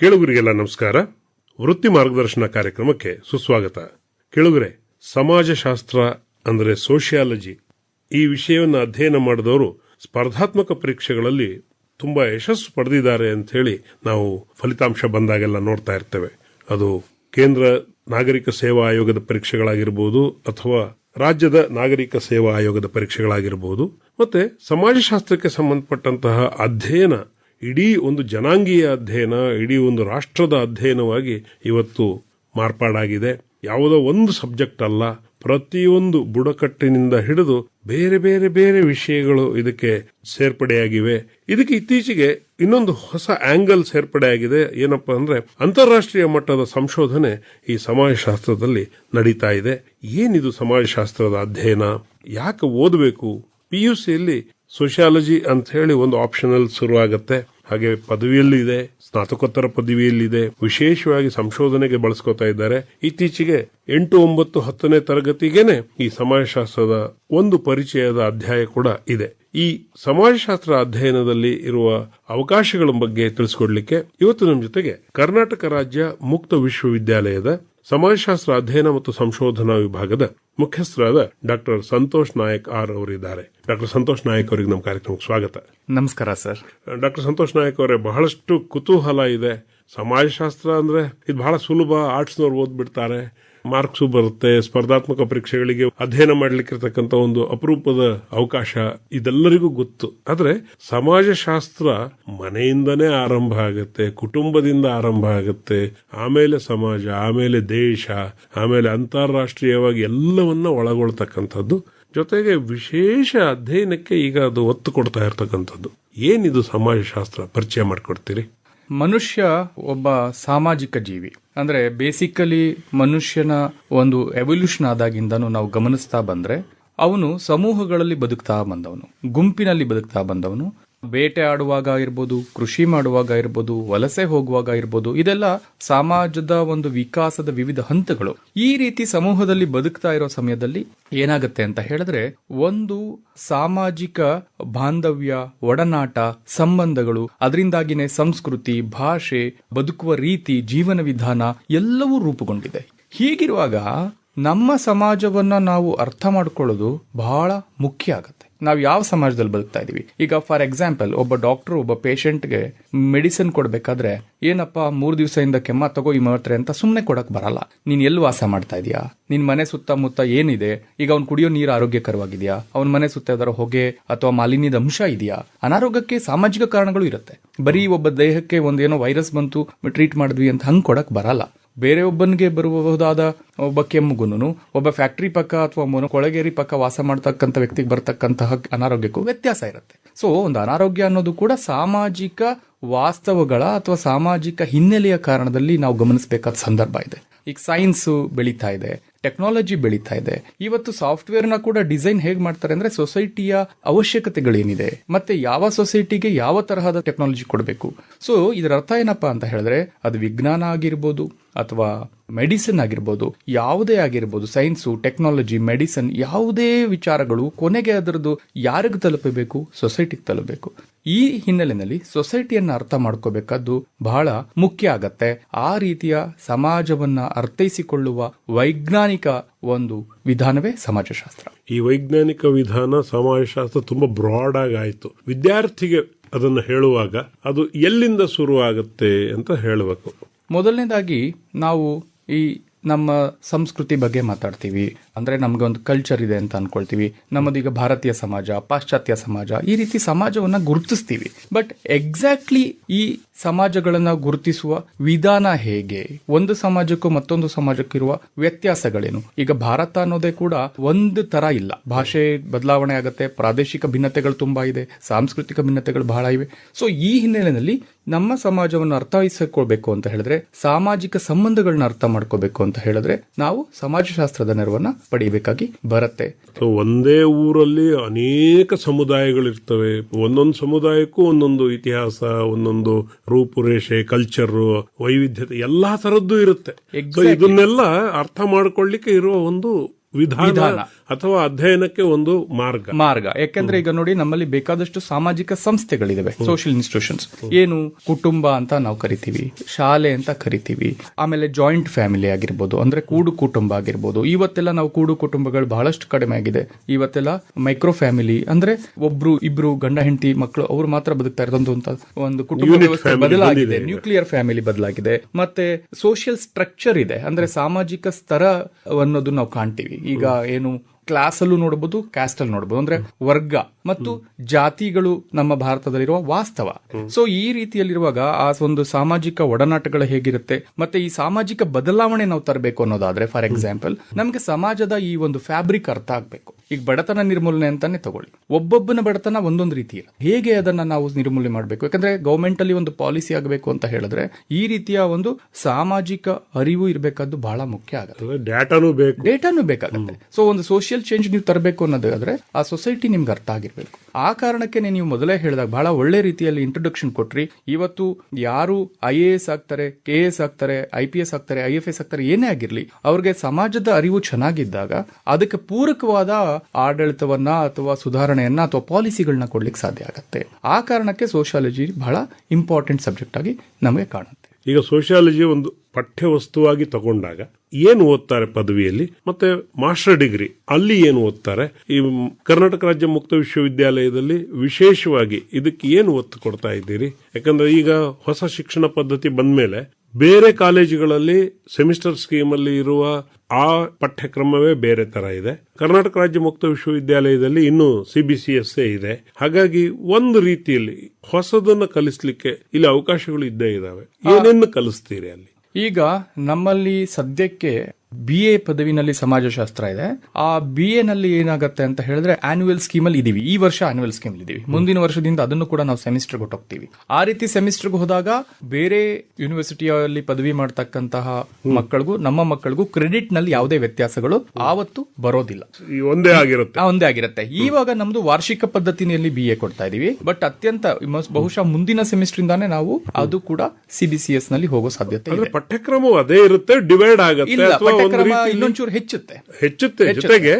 ಕೇಳುಗರಿಗೆಲ್ಲ ನಮಸ್ಕಾರ. ವೃತ್ತಿ ಮಾರ್ಗದರ್ಶನ ಕಾರ್ಯಕ್ರಮಕ್ಕೆ ಸುಸ್ವಾಗತ. ಕೇಳುಗರೆ, ಸಮಾಜಶಾಸ್ತ್ರ ಅಂದರೆ ಸೋಷಿಯಾಲಜಿ ಈ ವಿಷಯವನ್ನು ಅಧ್ಯಯನ ಮಾಡಿದವರು ಸ್ಪರ್ಧಾತ್ಮಕ ಪರೀಕ್ಷೆಗಳಲ್ಲಿ ತುಂಬಾ ಯಶಸ್ಸು ಪಡೆದಿದ್ದಾರೆ ಅಂತ ಹೇಳಿ ನಾವು ಫಲಿತಾಂಶ ಬಂದಾಗೆಲ್ಲ ನೋಡ್ತಾ ಇರ್ತೇವೆ. ಅದು ಕೇಂದ್ರ ನಾಗರಿಕ ಸೇವಾ ಆಯೋಗದ ಪರೀಕ್ಷೆಗಳಾಗಿರಬಹುದು ಅಥವಾ ರಾಜ್ಯದ ನಾಗರಿಕ ಸೇವಾ ಆಯೋಗದ ಪರೀಕ್ಷೆಗಳಾಗಿರಬಹುದು ಮತ್ತೆ ಸಮಾಜಶಾಸ್ತ್ರಕ್ಕೆ ಸಂಬಂಧಪಟ್ಟಂತಹ ಅಧ್ಯಯನ ಇಡೀ ಒಂದು ಜನಾಂಗೀಯ ಅಧ್ಯಯನ, ಇಡೀ ಒಂದು ರಾಷ್ಟ್ರದ ಅಧ್ಯಯನವಾಗಿ ಇವತ್ತು ಮಾರ್ಪಾಡಾಗಿದೆ. ಯಾವುದೋ ಒಂದು ಸಬ್ಜೆಕ್ಟ್ ಅಲ್ಲ, ಪ್ರತಿಯೊಂದು ಬುಡಕಟ್ಟಿನಿಂದ ಹಿಡಿದು ಬೇರೆ ಬೇರೆ ಬೇರೆ ವಿಷಯಗಳು ಇದಕ್ಕೆ ಸೇರ್ಪಡೆಯಾಗಿವೆ. ಇದಕ್ಕೆ ಇತ್ತೀಚೆಗೆ ಇನ್ನೊಂದು ಹೊಸ ಆಂಗಲ್ ಸೇರ್ಪಡೆಯಾಗಿದೆ. ಏನಪ್ಪಾ ಅಂದ್ರೆ ಅಂತಾರಾಷ್ಟ್ರೀಯ ಮಟ್ಟದ ಸಂಶೋಧನೆ ಈ ಸಮಾಜಶಾಸ್ತ್ರದಲ್ಲಿ ನಡೀತಾ ಇದೆ. ಏನಿದು ಸಮಾಜಶಾಸ್ತ್ರದ ಅಧ್ಯಯನ? ಯಾಕೆ ಓದಬೇಕು? ಪಿಯುಸಿಯಲ್ಲಿ ಸೋಷಿಯಾಲಜಿ ಅಂತ ಹೇಳಿ ಒಂದು ಆಪ್ಷನಲ್ ಶುರುವಾಗತ್ತೆ ಹಾಗೆ ಪದವಿಯಲ್ಲಿದೆ, ಸ್ನಾತಕೋತ್ತರ ಪದವಿಯಲ್ಲಿದೆ, ವಿಶೇಷವಾಗಿ ಸಂಶೋಧನೆಗೆ ಬಳಸ್ಕೊತಾ ಇದ್ದಾರೆ. ಇತ್ತೀಚೆಗೆ ಎಂಟು ಒಂಬತ್ತು ಹತ್ತನೇ ತರಗತಿಗೇನೆ ಈ ಸಮಾಜಶಾಸ್ತ್ರದ ಒಂದು ಪರಿಚಯದ ಅಧ್ಯಾಯ ಕೂಡ ಇದೆ. ಈ ಸಮಾಜಶಾಸ್ತ್ರ ಅಧ್ಯಯನದಲ್ಲಿ ಇರುವ ಅವಕಾಶಗಳ ಬಗ್ಗೆ ತಿಳಿಸಿಕೊಡ್ಲಿಕ್ಕೆ ಇವತ್ತು ನಮ್ಮ ಜೊತೆಗೆ ಕರ್ನಾಟಕ ರಾಜ್ಯ ಮುಕ್ತ ವಿಶ್ವವಿದ್ಯಾಲಯದ ಸಮಾಜಶಾಸ್ತ್ರ ಅಧ್ಯಯನ ಮತ್ತು ಸಂಶೋಧನಾ ವಿಭಾಗದ ಮುಖ್ಯಸ್ಥರಾದ ಡಾಕ್ಟರ್ ಸಂತೋಷ್ ನಾಯಕ್ ಆರ್ ಅವರಿದ್ದಾರೆ. ಡಾಕ್ಟರ್ ಸಂತೋಷ್ ನಾಯಕ್ ಅವರಿಗೆ ನಮ್ಮ ಕಾರ್ಯಕ್ರಮಕ್ಕೆ ಸ್ವಾಗತ. ನಮಸ್ಕಾರ ಸರ್. ಡಾಕ್ಟರ್ ಸಂತೋಷ್ ನಾಯಕ್ ಅವರೇ ಬಹಳಷ್ಟು ಕುತೂಹಲ ಇದೆ. ಸಮಾಜಶಾಸ್ತ್ರ ಅಂದ್ರೆ ಇದು ಬಹಳ ಸುಲಭ ಆರ್ಟ್ಸ್ನವ್ರು ಓದ್ಬಿಡ್ತಾರೆ. ಮಾರ್ಕ್ಸು ಬರುತ್ತೆ, ಸ್ಪರ್ಧಾತ್ಮಕ ಪರೀಕ್ಷೆಗಳಿಗೆ ಅಧ್ಯಯನ ಮಾಡ್ಲಿಕ್ಕಿರ್ತಕ್ಕಂಥ ಒಂದು ಅಪರೂಪದ ಅವಕಾಶ ಇದೆಲ್ಲರಿಗೂ ಗೊತ್ತು. ಆದ್ರೆ ಸಮಾಜಶಾಸ್ತ್ರ ಮನೆಯಿಂದನೇ ಆರಂಭ ಆಗುತ್ತೆ, ಕುಟುಂಬದಿಂದ ಆರಂಭ ಆಗುತ್ತೆ, ಆಮೇಲೆ ಸಮಾಜ, ಆಮೇಲೆ ದೇಶ, ಆಮೇಲೆ ಅಂತಾರಾಷ್ಟ್ರೀಯವಾಗಿ ಎಲ್ಲವನ್ನ ಒಳಗೊಳ್ತಕ್ಕಂಥದ್ದು, ಜೊತೆಗೆ ವಿಶೇಷ ಅಧ್ಯಯನಕ್ಕೆ ಈಗ ಅದು ಒತ್ತು ಕೊಡ್ತಾ ಇರತಕ್ಕಂಥದ್ದು. ಏನಿದು ಸಮಾಜಶಾಸ್ತ್ರ? ಪರಿಚಯ ಮಾಡಿಕೊಡ್ತೀರಿ. ಮನುಷ್ಯ ಒಬ್ಬ ಸಾಮಾಜಿಕ ಜೀವಿ. ಅಂದ್ರೆ ಬೇಸಿಕಲಿ ಮನುಷ್ಯನ ಒಂದು ಎವಲ್ಯೂಷನ್ ಆದಾಗಿಂದನೂ ನಾವು ಗಮನಿಸ್ತಾ ಬಂದ್ರೆ, ಅವನು ಸಮೂಹಗಳಲ್ಲಿ ಬದುಕ್ತಾ ಬಂದವನು, ಗುಂಪಿನಲ್ಲಿ ಬದುಕ್ತಾ ಬಂದವನು ಬೇಟೆ ಆಡುವಾಗ ಇರ್ಬೋದು, ಕೃಷಿ ಮಾಡುವಾಗ ಇರ್ಬೋದು, ವಲಸೆ ಹೋಗುವಾಗ ಇರ್ಬೋದು, ಇದೆಲ್ಲ ಸಮಾಜದ ಒಂದು ವಿಕಾಸದ ವಿವಿಧ ಹಂತಗಳು. ಈ ರೀತಿ ಸಮೂಹದಲ್ಲಿ ಬದುಕ್ತಾ ಇರೋ ಸಮಯದಲ್ಲಿ ಏನಾಗುತ್ತೆ ಅಂತ ಹೇಳಿದ್ರೆ, ಒಂದು ಸಾಮಾಜಿಕ ಬಾಂಧವ್ಯ, ಒಡನಾಟ, ಸಂಬಂಧಗಳು, ಅದರಿಂದಾಗಿನೇ ಸಂಸ್ಕೃತಿ, ಭಾಷೆ, ಬದುಕುವ ರೀತಿ, ಜೀವನ ವಿಧಾನ ಎಲ್ಲವೂ ರೂಪುಗೊಂಡಿದೆ. ಹೀಗಿರುವಾಗ ನಮ್ಮ ಸಮಾಜವನ್ನ ನಾವು ಅರ್ಥ ಮಾಡ್ಕೊಳ್ಳೋದು ಬಹಳ ಮುಖ್ಯ ಆಗುತ್ತೆ. ನಾವು ಯಾವ ಸಮಾಜದಲ್ಲಿ ಬದುಕ್ತಾ ಇದೀವಿ? ಈಗ ಫಾರ್ ಎಕ್ಸಾಂಪಲ್ ಒಬ್ಬ ಡಾಕ್ಟರ್ ಒಬ್ಬ ಪೇಷಂಟ್ಗೆ ಮೆಡಿಸಿನ್ ಕೊಡ್ಬೇಕಾದ್ರೆ, ಏನಪ್ಪ, ಮೂರು ದಿವಸದಿಂದ ಕೆಮ್ಮ, ತಗೋ ಈ ಮಾತ್ರೆ ಅಂತ ಸುಮ್ಮನೆ ಕೊಡಕ್ ಬರಲ್ಲ. ನೀನ್ ಎಲ್ಲಿ ವಾಸ ಮಾಡ್ತಾ ಇದೀಯಾ? ನಿನ್ ಮನೆ ಸುತ್ತಮುತ್ತ ಏನಿದೆ? ಈಗ ಅವ್ನು ಕುಡಿಯೋ ನೀರು ಆರೋಗ್ಯಕರವಾಗಿದೆಯಾ? ಅವನ ಮನೆ ಸುತ್ತ ಯಾವ್ದಾರ ಹೊಗೆ ಅಥವಾ ಮಾಲಿನ್ಯದ ಅಂಶ ಇದೆಯಾ? ಅನಾರೋಗ್ಯಕ್ಕೆ ಸಾಮಾಜಿಕ ಕಾರಣಗಳು ಇರುತ್ತೆ. ಬರೀ ಒಬ್ಬ ದೇಹಕ್ಕೆ ಒಂದೇನೋ ವೈರಸ್ ಬಂತು ಟ್ರೀಟ್ ಮಾಡಿದ್ವಿ ಅಂತ ಹಂಗೆ ಕೊಡಕ್ ಬರಲ್ಲ. ಬೇರೆ ಒಬ್ಬನಿಗೆ ಬರಬಹುದಾದ ಒಬ್ಬ ಕೆಮ್ಮುಗುನು ಒಬ್ಬ ಫ್ಯಾಕ್ಟರಿ ಪಕ್ಕ ಅಥವಾ ಕೊಳಗೇರಿ ಪಕ್ಕ ವಾಸ ಮಾಡ್ತಕ್ಕಂಥ ವ್ಯಕ್ತಿಗೆ ಬರ್ತಕ್ಕಂತಹ ಅನಾರೋಗ್ಯಕ್ಕೂ ವ್ಯತ್ಯಾಸ ಇರುತ್ತೆ. ಸೊ ಒಂದು ಅನಾರೋಗ್ಯ ಅನ್ನೋದು ಕೂಡ ಸಾಮಾಜಿಕ ವಾಸ್ತವಗಳ ಅಥವಾ ಸಾಮಾಜಿಕ ಹಿನ್ನೆಲೆಯ ಕಾರಣದಲ್ಲಿ ನಾವು ಗಮನಿಸಬೇಕಾದ ಸಂದರ್ಭ ಇದೆ. ಈಗ ಸೈನ್ಸ್ ಬೆಳೀತಾ ಇದೆ ಟೆಕ್ನಾಲಜಿ ಬೆಳೀತಾ ಇದೆ. ಇವತ್ತು ಸಾಫ್ಟ್ವೇರ್ನ ಕೂಡ ಡಿಸೈನ್ ಹೇಗೆ ಮಾಡ್ತಾರೆ ಅಂದ್ರೆ ಸೊಸೈಟಿಯ ಅವಶ್ಯಕತೆಗಳೇನಿದೆ, ಮತ್ತೆ ಯಾವ ಸೊಸೈಟಿಗೆ ಯಾವ ತರಹದ ಟೆಕ್ನಾಲಜಿ ಕೊಡಬೇಕು. ಸೊ ಇದರ ಅರ್ಥ ಏನಪ್ಪಾ ಅಂತ ಹೇಳಿದ್ರೆ, ಅದು ವಿಜ್ಞಾನ ಆಗಿರ್ಬೋದು ಅಥವಾ ಮೆಡಿಸಿನ್ ಆಗಿರ್ಬೋದು, ಯಾವುದೇ ಆಗಿರ್ಬೋದು, ಸೈನ್ಸು, ಟೆಕ್ನಾಲಜಿ, ಮೆಡಿಸಿನ್, ಯಾವುದೇ ವಿಚಾರಗಳು ಕೊನೆಗೆ ಅದರದ್ದು ಯಾರಿಗೂ ತಲುಪಬೇಕು? ಸೊಸೈಟಿಗೆ ತಲುಪಬೇಕು. ಈ ಹಿನ್ನೆಲೆಯಲ್ಲಿ ಸೊಸೈಟಿಯನ್ನು ಅರ್ಥ ಮಾಡ್ಕೋಬೇಕಾದ್ದು ಬಹಳ ಮುಖ್ಯ ಆಗತ್ತೆ. ಆ ರೀತಿಯ ಸಮಾಜವನ್ನ ಅರ್ಥೈಸಿಕೊಳ್ಳುವ ವೈಜ್ಞಾನಿಕ ಒಂದು ವಿಧಾನವೇ ಸಮಾಜಶಾಸ್ತ್ರ. ಈ ವೈಜ್ಞಾನಿಕ ವಿಧಾನ ಸಮಾಜಶಾಸ್ತ್ರ ತುಂಬಾ ಬ್ರಾಡ್ ಆಗಿ ವಿದ್ಯಾರ್ಥಿಗೆ ಅದನ್ನು ಹೇಳುವಾಗ ಅದು ಎಲ್ಲಿಂದ ಶುರುವಾಗುತ್ತೆ ಅಂತ ಹೇಳಬೇಕು. ಮೊದಲನೇದಾಗಿ ನಾವು ಈ ನಮ್ಮ ಸಂಸ್ಕೃತಿ ಬಗ್ಗೆ ಮಾತಾಡ್ತೀವಿ. ಅಂದ್ರೆ ನಮ್ಗೆ ಒಂದು ಕಲ್ಚರ್ ಇದೆ ಅಂತ ಅನ್ಕೊಳ್ತೀವಿ. ನಮ್ಮದೀಗ ಭಾರತೀಯ ಸಮಾಜ, ಪಾಶ್ಚಾತ್ಯ ಸಮಾಜ, ಈ ರೀತಿ ಸಮಾಜವನ್ನ ಗುರುತಿಸ್ತೀವಿ. ಬಟ್ ಎಕ್ಸಾಕ್ಟ್ಲಿ ಈ ಸಮಾಜಗಳನ್ನ ಗುರುತಿಸುವ ವಿಧಾನ ಹೇಗೆ? ಒಂದು ಸಮಾಜಕ್ಕೂ ಮತ್ತೊಂದು ಸಮಾಜಕ್ಕೂ ಇರುವ ವ್ಯತ್ಯಾಸಗಳೇನು? ಈಗ ಭಾರತ ಅನ್ನೋದೇ ಕೂಡ ಒಂದು ತರ ಇಲ್ಲ. ಭಾಷೆ ಬದಲಾವಣೆ ಆಗುತ್ತೆ, ಪ್ರಾದೇಶಿಕ ಭಿನ್ನತೆಗಳು ತುಂಬಾ ಇದೆ, ಸಾಂಸ್ಕೃತಿಕ ಭಿನ್ನತೆಗಳು ಬಹಳ ಇವೆ. ಸೊ ಈ ಹಿನ್ನೆಲೆಯಲ್ಲಿ ನಮ್ಮ ಸಮಾಜವನ್ನು ಅರ್ಥೈಸಿಕೊಳ್ಬೇಕು ಅಂತ ಹೇಳಿದ್ರೆ ಸಾಮಾಜಿಕ ಸಂಬಂಧಗಳನ್ನ ಅರ್ಥ ಮಾಡ್ಕೋಬೇಕು ಅಂತ ಹೇಳಿದ್ರೆ ನಾವು ಸಮಾಜಶಾಸ್ತ್ರದ ನೆರವನ್ನ ಪಡೆಯಬೇಕಾಗಿ ಬರುತ್ತೆ. ಒಂದೇ ಊರಲ್ಲಿ ಅನೇಕ ಸಮುದಾಯಗಳಿರ್ತವೆ. ಒಂದೊಂದು ಸಮುದಾಯಕ್ಕೂ ಒಂದೊಂದು ಇತಿಹಾಸ ಒಂದೊಂದು ರೂಪುರೇಷೆ ಕಲ್ಚರ್ ವೈವಿಧ್ಯತೆ ಎಲ್ಲಾ ತರದ್ದು ಇರುತ್ತೆ. ಇದನ್ನೆಲ್ಲ ಅರ್ಥ ಮಾಡ್ಕೊಳ್ಳಿಕ್ಕೆ ಇರುವ ಒಂದು ವಿಧಾನ. ಅಥವಾ ಅಧ್ಯಯನಕ್ಕೆ ಒಂದು ಮಾರ್ಗ. ಮಾರ್ಗ. ಯಾಕಂದ್ರೆ ಈಗ ನೋಡಿ ನಮ್ಮಲ್ಲಿ ಬೇಕಾದಷ್ಟು ಸಾಮಾಜಿಕ ಸಂಸ್ಥೆಗಳಿದಾವೆ ಸೋಷಿಯಲ್ ಇನ್ಸ್ಟಿಟ್ಯೂಷನ್ಸ್ ಏನು ಕುಟುಂಬ ಅಂತ ನಾವು ಕರಿತೀವಿ ಶಾಲೆ ಅಂತ ಕರಿತೀವಿ ಆಮೇಲೆ ಜಾಯಿಂಟ್ ಫ್ಯಾಮಿಲಿ ಆಗಿರ್ಬೋದು ಅಂದ್ರೆ ಕೂಡು ಕುಟುಂಬ ಆಗಿರ್ಬೋದು. ಇವತ್ತೆಲ್ಲ ನಾವು ಕೂಡು ಕುಟುಂಬಗಳು ಬಹಳಷ್ಟು ಕಡಿಮೆ ಆಗಿದೆ. ಇವತ್ತೆಲ್ಲ ಮೈಕ್ರೋ ಫ್ಯಾಮಿಲಿ ಅಂದ್ರೆ ಒಬ್ರು ಇಬ್ರು ಗಂಡ ಹೆಂಡತಿ ಮಕ್ಕಳು ಅವ್ರು ಮಾತ್ರ ಬದುಕ್ತಾ ಇರೋದು ಒಂದು ಕುಟುಂಬ ವ್ಯವಸ್ಥೆ ಬದಲಾಗಿದೆ. ನ್ಯೂಕ್ಲಿಯರ್ ಫ್ಯಾಮಿಲಿ ಬದಲಾಗಿದೆ. ಮತ್ತೆ ಸೋಷಿಯಲ್ ಸ್ಟ್ರಕ್ಚರ್ ಇದೆ. ಅಂದ್ರೆ ಸಾಮಾಜಿಕ ಸ್ತರ ಅನ್ನೋದು ನಾವು ಕಾಣ್ತೀವಿ. ಈಗ ಏನು ಕ್ಲಾಸ್ ಅಲ್ಲೂ ನೋಡಬಹುದು ಕ್ಯಾಸ್ಟ್ ಅಲ್ಲಿ ನೋಡಬಹುದು ಅಂದ್ರೆ ವರ್ಗ ಮತ್ತು ಜಾತಿಗಳು ನಮ್ಮ ಭಾರತದಲ್ಲಿರುವ ವಾಸ್ತವ. ಸೊ ಈ ರೀತಿಯಲ್ಲಿರುವಾಗ ಆ ಒಂದು ಸಾಮಾಜಿಕ ಒಡನಾಟಗಳು ಹೇಗಿರುತ್ತೆ ಮತ್ತೆ ಈ ಸಾಮಾಜಿಕ ಬದಲಾವಣೆ ನಾವು ತರಬೇಕು ಅನ್ನೋದಾದ್ರೆ ಫಾರ್ ಎಕ್ಸಾಂಪಲ್ ನಮಗೆ ಸಮಾಜದ ಈ ಒಂದು ಫ್ಯಾಬ್ರಿಕ್ ಅರ್ಥ ಆಗ್ಬೇಕು. ಈಗ ಬಡತನ ನಿರ್ಮೂಲನೆ ಅಂತಾನೆ ತಗೊಳ್ಳಿ. ಒಬ್ಬೊಬ್ಬನ ಬಡತನ ಒಂದೊಂದು ರೀತಿ ಹೇಗೆ ಅದನ್ನ ನಾವು ನಿರ್ಮೂಲನೆ ಮಾಡಬೇಕು? ಯಾಕಂದ್ರೆ ಗೌರ್ಮೆಂಟ್ ಅಲ್ಲಿ ಒಂದು ಪಾಲಿಸಿ ಆಗಬೇಕು ಅಂತ ಹೇಳಿದ್ರೆ ಈ ರೀತಿಯ ಒಂದು ಸಾಮಾಜಿಕ ಅರಿವು ಇರಬೇಕಾದ್ದು ಬಹಳ ಮುಖ್ಯ ಆಗುತ್ತೆ. ಡೇಟಾನು ಬೇಕು. ಡೇಟಾನು ಬೇಕಾಗುತ್ತೆ. ಸೊ ಒಂದು ಸೋಷಿಯಲ್ ಚೇಂಜ್ ನೀವು ತರಬೇಕು ಅನ್ನೋದಾದ್ರೆ ಆ ಸೊಸೈಟಿ ನಿಮ್ಗೆ ಅರ್ಥ ಆಗಿರ್ಬೇಕು. ಆ ಕಾರಣಕ್ಕೆ ನೀವು ಮೊದಲೇ ಹೇಳಿದಾಗ ಬಹಳ ಒಳ್ಳೆ ರೀತಿಯಲ್ಲಿ ಇಂಟ್ರೊಡಕ್ಷನ್ ಕೊಟ್ರಿ. ಇವತ್ತು ಯಾರು ಐ ಎ ಎಸ್ ಆಗ್ತಾರೆ, ಕೆ ಎಸ್ ಆಗ್ತಾರೆ, ಐ ಪಿ ಎಸ್ ಆಗ್ತಾರೆ, ಐ ಎಫ್ ಎಸ್ ಆಗ್ತಾರೆ, ಏನೇ ಆಗಿರ್ಲಿ, ಅವ್ರಿಗೆ ಸಮಾಜದ ಅರಿವು ಚೆನ್ನಾಗಿದ್ದಾಗ ಅದಕ್ಕೆ ಪೂರಕವಾದ ಆಡಳಿತವನ್ನ ಅಥವಾ ಸುಧಾರಣೆಯನ್ನ ಅಥವಾ ಪಾಲಿಸಿಗಳನ್ನ ಕೊಡ್ಲಿಕ್ಕೆ ಸಾಧ್ಯ ಆಗುತ್ತೆ. ಆ ಕಾರಣಕ್ಕೆ ಸೋಷಿಯಾಲಜಿ ಬಹಳ ಇಂಪಾರ್ಟೆಂಟ್ ಸಬ್ಜೆಕ್ಟ್ ಆಗಿ ನಮಗೆ ಕಾಣುತ್ತೆ. ಈಗ ಸೋಷಿಯಾಲಜಿ ಒಂದು ಪಠ್ಯ ವಸ್ತುವಾಗಿ ತಗೊಂಡಾಗ ಏನು ಓದ್ತಾರೆ ಪದವಿಯಲ್ಲಿ? ಮತ್ತೆ ಮಾಸ್ಟರ್ ಡಿಗ್ರಿ, ಅಲ್ಲಿ ಏನು ಓದ್ತಾರೆ? ಈ ಕರ್ನಾಟಕ ರಾಜ್ಯ ಮುಕ್ತ ವಿಶ್ವವಿದ್ಯಾಲಯದಲ್ಲಿ ವಿಶೇಷವಾಗಿ ಇದಕ್ಕೆ ಏನು ಒತ್ತು ಕೊಡ್ತಾ ಇದ್ದೀರಿ? ಯಾಕಂದ್ರೆ ಈಗ ಹೊಸ ಶಿಕ್ಷಣ ಪದ್ಧತಿ ಬಂದ್ಮೇಲೆ ಬೇರೆ ಕಾಲೇಜುಗಳಲ್ಲಿ ಸೆಮಿಸ್ಟರ್ ಸ್ಕೀಮ್ ಅಲ್ಲಿ ಇರುವ ಆ ಪಠ್ಯಕ್ರಮವೇ ಬೇರೆ ತರ ಇದೆ. ಕರ್ನಾಟಕ ರಾಜ್ಯ ಮುಕ್ತ ವಿಶ್ವವಿದ್ಯಾಲಯದಲ್ಲಿ ಇನ್ನು ಸಿಬಿಸಿಎಸ್ ಇದೆ. ಹಾಗಾಗಿ ಒಂದು ರೀತಿಯಲ್ಲಿ ಹೊಸದನ್ನ ಕಲಿಸ್ಲಿಕ್ಕೆ ಇಲ್ಲಿ ಅವಕಾಶಗಳು ಇದ್ದೇ ಇದಾವೆ. ಏನೇನು ಕಲಿಸ್ತೀರಿ ಅಲ್ಲಿ? ಈಗ ನಮ್ಮಲ್ಲಿ ಸದ್ಯಕ್ಕೆ ಬಿ ಎ ಪದವಿನಲ್ಲಿ ಸಮಾಜಶಾಸ್ತ್ರ ಇದೆ. ಆ ಬಿ ಎ ನಲ್ಲಿ ಏನಾಗುತ್ತೆ ಅಂತ ಹೇಳಿದ್ರೆ ಆನ್ಯುವಲ್ ಸ್ಕೀಮ್ ಅಲ್ಲಿ ಇದೀವಿ. ಈ ವರ್ಷ ಆನ್ಯುವಲ್ ಸ್ಕೀಮ್ ಇದೀವಿ. ಮುಂದಿನ ವರ್ಷದಿಂದ ಅದನ್ನು ಕೂಡ ನಾವು ಸೆಮಿಸ್ಟರ್ ಹೋಗ್ತೀವಿ. ಆ ರೀತಿ ಸೆಮಿಸ್ಟರ್ ಹೋದಾಗ ಬೇರೆ ಯೂನಿವರ್ಸಿಟಿಯಲ್ಲಿ ಪದವಿ ಮಾಡ್ತಕ್ಕಂತಹ ಮಕ್ಕಳಿಗೂ ನಮ್ಮ ಮಕ್ಕಳಿಗೂ ಕ್ರೆಡಿಟ್ನಲ್ಲಿ ಯಾವುದೇ ವ್ಯತ್ಯಾಸಗಳು ಆವತ್ತು ಬರೋದಿಲ್ಲ. ಒಂದೇ ಆಗಿರುತ್ತೆ. ಒಂದೇ ಆಗಿರುತ್ತೆ. ಇವಾಗ ನಮ್ದು ವಾರ್ಷಿಕ ಪದ್ಧತಿನಲ್ಲಿ ಬಿ ಎ ಕೊಡ್ತಾ ಇದೀವಿ. ಬಟ್ ಅತ್ಯಂತ ಬಹುಶಃ ಮುಂದಿನ ಸೆಮಿಸ್ಟರ್ ಇಂದಾನೆ ನಾವು ಅದು ಕೂಡ ಸಿಬಿಸಿಎಸ್ನಲ್ಲಿ ಹೋಗೋ ಸಾಧ್ಯತೆ ಪಠ್ಯಕ್ರಮವು ಅದೇ ಇರುತ್ತೆ ಡಿವೈಡ್ ಆಗುತ್ತೆ ಒಂದು ಇನ್ನೊಂಚೂರು ಹೆಚ್ಚುತ್ತೆ. ಹೆಚ್ಚುತ್ತೆ. ಜೊತೆಗೆ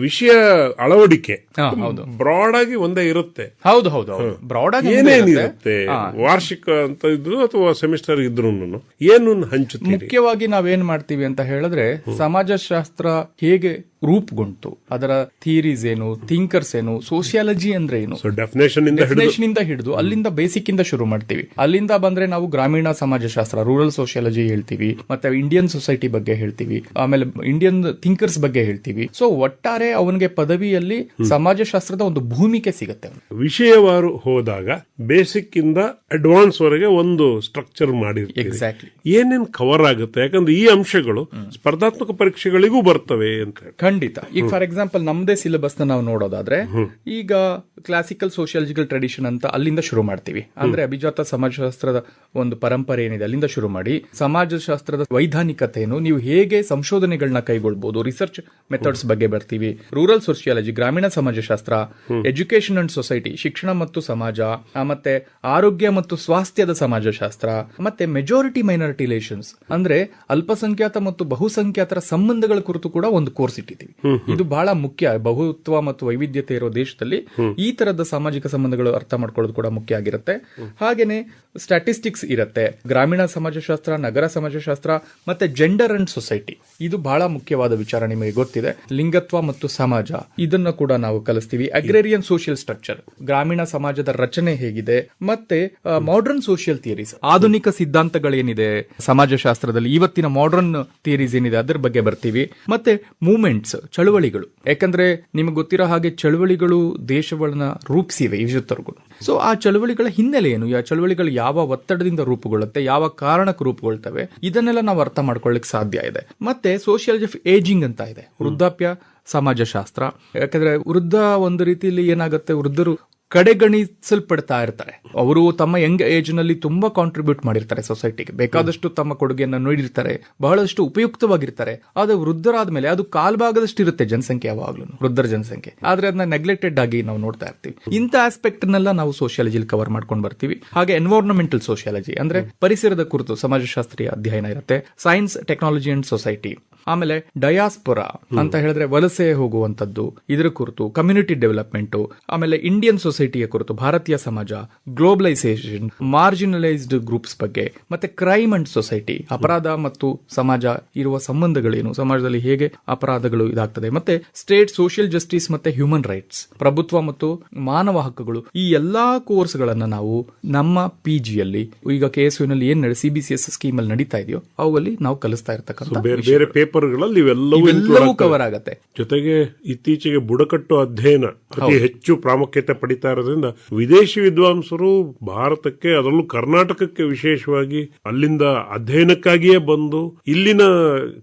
ವಿಷಯ ಅಳವಡಿಕೆ ಹಾ, ಹೌದು. ಬ್ರಾಡ್ ಆಗಿ ಒಂದೇ ಇರುತ್ತೆ. ಹೌದು ಹೌದು ಹೌದು. ಬ್ರಾಡ್ ಆಗಿ ಏನೇನಿರುತ್ತೆ ವಾರ್ಷಿಕ ಅಂತ ಇದ್ರು ಅಥವಾ ಸೆಮಿಸ್ಟರ್ ಇದ್ರು ಏನು ಹಂಚುತ್ತೆ ಮುಖ್ಯವಾಗಿ ನಾವೇನ್ ಮಾಡ್ತೀವಿ ಅಂತ ಹೇಳಿದ್ರೆ ಸಮಾಜಶಾಸ್ತ್ರ ಹೇಗೆ ರೂಪುಗೊಂಡು ಅದರ ಥಿಯರೀಸ್ ಏನು ಥಿಂಕರ್ಸ್ ಏನು ಸೋಷಿಯಾಲಜಿ ಅಂದ್ರೆ ಏನು? ಸೊ ಡೆಫಿನೇಷನ್ ಇಂದ ಹಿಡಿದು ಅಲ್ಲಿಂದ ಬೇಸಿಕ್ ಇಂದ ಶುರು ಮಾಡ್ತೀವಿ. ಅಲ್ಲಿಂದ ಬಂದ್ರೆ ನಾವು ಗ್ರಾಮೀಣ ಸಮಾಜಶಾಸ್ತ್ರ ರೂರಲ್ ಸೋಷಿಯಾಲಜಿ ಹೇಳ್ತೀವಿ ಮತ್ತೆ ಇಂಡಿಯನ್ ಸೊಸೈಟಿ ಬಗ್ಗೆ ಹೇಳ್ತೀವಿ ಆಮೇಲೆ ಇಂಡಿಯನ್ ಥಿಂಕರ್ಸ್ ಬಗ್ಗೆ ಹೇಳ್ತೀವಿ. ಸೊ ಒಟ್ಟಾರೆ ಅವನಿಗೆ ಪದವಿಯಲ್ಲಿ ಸಮಾಜಶಾಸ್ತ್ರದ ಒಂದು ಭೂಮಿಕೆ ಸಿಗುತ್ತೆ. ವಿಷಯವಾರು ಹೋದಾಗ ಬೇಸಿಕ್ ಇಂದ ಅಡ್ವಾನ್ಸ್ ವರೆಗೆ ಒಂದು ಸ್ಟ್ರಕ್ಚರ್ ಮಾಡಿ ಎಕ್ಸಾಕ್ಟ್ಲಿ ಏನೇನ್ ಕವರ್ ಆಗುತ್ತೆ? ಯಾಕಂದ್ರೆ ಈ ಅಂಶಗಳು ಸ್ಪರ್ಧಾತ್ಮಕ ಪರೀಕ್ಷೆಗಳಿಗೂ ಬರ್ತವೆ ಅಂತ ಹೇಳಿ ಖಂಡಿತ. ಈಗ ಫಾರ್ ಎಕ್ಸಾಂಪಲ್ ನಮ್ದೇ ಸಿಲೆಬಸ್ನ ನಾವು ನೋಡೋದಾದ್ರೆ ಈಗ ಕ್ಲಾಸಿಕಲ್ ಸೋಷಿಯಾಲಜಿಕಲ್ ಟ್ರೆಡಿಷನ್ ಅಂತ ಅಲ್ಲಿಂದ ಶುರು ಮಾಡ್ತೀವಿ. ಅಂದ್ರೆ ಅಭಿಜಾತ ಸಮಾಜಶಾಸ್ತ್ರದ ಒಂದು ಪರಂಪರೆ ಏನಿದೆ ಅಲ್ಲಿಂದ ಶುರು ಮಾಡಿ ಸಮಾಜಶಾಸ್ತ್ರದ ವೈಧಾನಿಕತೆಯನ್ನು ನೀವು ಹೇಗೆ ಸಂಶೋಧನೆಗಳನ್ನ ಕೈಗೊಳ್ಬಹುದು ರಿಸರ್ಚ್ ಮೆಥಡ್ಸ್ ಬಗ್ಗೆ ಬರ್ತೀವಿ ರೂರಲ್ ಸೋಷಿಯಾಲಜಿ ಗ್ರಾಮೀಣ ಸಮಾಜಶಾಸ್ತ್ರ ಎಜುಕೇಶನ್ ಅಂಡ್ ಸೊಸೈಟಿ ಶಿಕ್ಷಣ ಮತ್ತು ಸಮಾಜ ಮತ್ತೆ ಆರೋಗ್ಯ ಮತ್ತು ಸ್ವಾಸ್ಥ್ಯದ ಸಮಾಜಶಾಸ್ತ್ರ ಮತ್ತೆ ಮೆಜಾರಿಟಿ ಮೈನಾರಿಟಿ ರಿಲೇಷನ್ಸ್ ಅಂದ್ರೆ ಅಲ್ಪಸಂಖ್ಯಾತ ಮತ್ತು ಬಹುಸಂಖ್ಯಾತರ ಸಂಬಂಧಗಳ ಕುರಿತು ಕೂಡ ಒಂದು ಕೋರ್ಸ್ ಇದು ಬಹಳ ಮುಖ್ಯ. ಬಹುತ್ವ ಮತ್ತು ವೈವಿಧ್ಯತೆ ಇರೋ ದೇಶದಲ್ಲಿ ಈ ತರದ ಸಾಮಾಜಿಕ ಸಂಬಂಧಗಳು ಅರ್ಥ ಮಾಡ್ಕೊಳ್ಳೋದು ಕೂಡ ಮುಖ್ಯ ಆಗಿರುತ್ತೆ. ಹಾಗೇನೆ ಸ್ಟ್ಯಾಟಿಸ್ಟಿಕ್ಸ್ ಇರುತ್ತೆ. ಗ್ರಾಮೀಣ ಸಮಾಜಶಾಸ್ತ್ರ, ನಗರ ಸಮಾಜಶಾಸ್ತ್ರ ಮತ್ತೆ ಜೆಂಡರ್ ಅಂಡ್ ಸೊಸೈಟಿ ಇದು ಬಹಳ ಮುಖ್ಯವಾದ ವಿಚಾರ ನಿಮಗೆ ಗೊತ್ತಿದೆ. ಲಿಂಗತ್ವ ಮತ್ತು ಸಮಾಜ, ಇದನ್ನ ಕೂಡ ನಾವು ಕಲಿಸ್ತೀವಿ. ಅಗ್ರೇರಿಯನ್ ಸೋಷಿಯಲ್ ಸ್ಟ್ರಕ್ಚರ್ ಗ್ರಾಮೀಣ ಸಮಾಜದ ರಚನೆ ಹೇಗಿದೆ, ಮತ್ತೆ ಮಾಡರ್ನ್ ಸೋಷಿಯಲ್ ಥಿಯರೀಸ್ ಆಧುನಿಕ ಸಿದ್ಧಾಂತಗಳೇನಿದೆ, ಸಮಾಜಶಾಸ್ತ್ರದಲ್ಲಿ ಇವತ್ತಿನ ಮಾಡರ್ನ್ ಥಿಯರೀಸ್ ಏನಿದೆ, ಅದರ ಬಗ್ಗೆ ಬರ್ತೀವಿ. ಮತ್ತೆ ಮೂವ್ಮೆಂಟ್ಸ್ ಚಳುವಳಿಗಳು. ಯಾಕಂದ್ರೆ ನಿಮಗೆ ಗೊತ್ತಿರೋ ಹಾಗೆ ಚಳುವಳಿಗಳು ದೇಶಗಳನ್ನ ರೂಪಿಸಿವೆ ಇವತ್ತರೆಗೂ ಸೊ ಆ ಚಳುವಳಿಗಳ ಹಿನ್ನೆಲೆ ಏನು ಆ ಚಳುವಳಿಗಳು ಯಾವ ಒತ್ತಡದಿಂದ ರೂಪುಗೊಳ್ಳುತ್ತೆ, ಯಾವ ಕಾರಣಕ್ಕೆ ರೂಪುಗೊಳ್ತವೆ, ಇದನ್ನೆಲ್ಲ ನಾವು ಅರ್ಥ ಮಾಡ್ಕೊಳ್ಳಿಕ್ ಸಾಧ್ಯ ಇದೆ. ಮತ್ತೆ ಸೋಷಿಯಾಲಜಿ ಆಫ್ ಏಜಿಂಗ್ ಅಂತ ಇದೆ. ವೃದ್ಧಾಪ್ಯ, ಸಮಾಜಶಾಸ್ತ್ರ. ಯಾಕಂದ್ರೆ ವೃದ್ಧ ಒಂದು ರೀತಿಯಲ್ಲಿ ಏನಾಗುತ್ತೆ, ವೃದ್ಧರು ಕಡೆಗಣಿಸಲ್ಪಡ್ತಾ ಇರ್ತಾರೆ. ಅವರು ತಮ್ಮ ಯಂಗ್ ಏಜ್ನಲ್ಲಿ ತುಂಬಾ ಕಾಂಟ್ರಿಬ್ಯೂಟ್ ಮಾಡಿರ್ತಾರೆ ಸೊಸೈಟಿಗೆ ಬೇಕಾದಷ್ಟು ತಮ್ಮ ಕೊಡುಗೆಯನ್ನು ನೀಡಿರ್ತಾರೆ, ಬಹಳಷ್ಟು ಉಪಯುಕ್ತವಾಗಿರ್ತಾರೆ. ಆದ್ರೆ ವೃದ್ಧರಾದ ಮೇಲೆ ಅದು ಕಾಲ್ಭಾಗದಷ್ಟು ಇರುತ್ತೆ ಜನಸಂಖ್ಯೆ ಯಾವಾಗ್ಲೂ, ವೃದ್ಧರ ಜನಸಂಖ್ಯೆ. ಆದ್ರೆ ಅದನ್ನ ನೆಗ್ಲೆಕ್ಟೆಡ್ ಆಗಿ ನಾವು ನೋಡ್ತಾ ಇರ್ತೀವಿ. ಇಂಥ ಆಸ್ಪೆಕ್ಟ್ ನೆಲ್ಲ ನಾವು ಸೋಷಿಯಾಲಜಿಲಿ ಕವರ್ ಮಾಡ್ಕೊಂಡು ಬರ್ತೀವಿ. ಹಾಗೆ ಎನ್ವೈರನ್ಮೆಂಟಲ್ ಸೋಷಿಯಾಲಜಿ ಅಂದ್ರೆ ಪರಿಸರದ ಕುರಿತು ಸಮಾಜಶಾಸ್ತ್ರೀಯ ಅಧ್ಯಯನ ಇರುತ್ತೆ. ಸೈನ್ಸ್ ಟೆಕ್ನಾಲಜಿ ಅಂಡ್ ಸೊಸೈಟಿ ಆಮೇಲೆ ಡಯಾಸ್ಪೊರಾ ಅಂತ ಹೇಳಿದ್ರೆ ವಲಸೆ ಹೋಗುವಂತದ್ದು ಇದರ ಕುರಿತು ಕಮ್ಯುನಿಟಿ ಡೆವಲಪ್ಮೆಂಟ್ ಆಮೇಲೆ ಇಂಡಿಯನ್ ಸೊಸೈಟಿಯ ಕುರಿತು ಭಾರತೀಯ ಸಮಾಜ ಗ್ಲೋಬಲೈಸೇಷನ್ ಮಾರ್ಜಿನಲೈಸ್ಡ್ ಗ್ರೂಪ್ಸ್ ಬಗ್ಗೆ ಮತ್ತೆ ಕ್ರೈಮ್ ಅಂಡ್ ಸೊಸೈಟಿ ಅಪರಾಧ ಮತ್ತು ಸಮಾಜ ಇರುವ ಸಂಬಂಧಗಳೇನು ಸಮಾಜದಲ್ಲಿ ಹೇಗೆ ಅಪರಾಧಗಳು ಇದಾಗ್ತದೆ ಮತ್ತೆ ಸ್ಟೇಟ್ ಸೋಷಿಯಲ್ ಜಸ್ಟಿಸ್ ಮತ್ತೆ ಹ್ಯೂಮನ್ ರೈಟ್ಸ್ ಪ್ರಭುತ್ವ ಮತ್ತು ಮಾನವ ಹಕ್ಕುಗಳು ಈ ಎಲ್ಲಾ ಕೋರ್ಸ್ ಗಳನ್ನ ನಾವು ನಮ್ಮ ಪಿ ಜಿಯಲ್ಲಿ ಈಗ ಕೆ ಎಸ್ನಲ್ಲಿ ಏನ್ C B C S scheme ಅಲ್ಲಿ ನಡೀತಾ ಇದೆಯೋ ಅವುಗಳಲ್ಲಿ ನಾವು ಕಲಿಸ್ತಾ ಇರ್ತಕ್ಕಂಥ ಬೇರೆ ಬೇರೆ ಪೇಪರ್ಗಳಲ್ಲಿ ಇವೆಲ್ಲವೂ ಕವರ್ ಆಗುತ್ತೆ. ಜೊತೆಗೆ ಇತ್ತೀಚೆಗೆ ಬುಡಕಟ್ಟು ಅಧ್ಯಯನ ಅತಿ ಹೆಚ್ಚು ಪ್ರಾಮುಖ್ಯತೆ ಪಡಿತಾ ಇರೋದ್ರಿಂದ ವಿದೇಶಿ ವಿದ್ವಾಂಸರು ಭಾರತಕ್ಕೆ ಅದರಲ್ಲೂ ಕರ್ನಾಟಕಕ್ಕೆ ವಿಶೇಷವಾಗಿ ಅಲ್ಲಿಂದ ಅಧ್ಯಯನಕ್ಕಾಗಿಯೇ ಬಂದು ಇಲ್ಲಿನ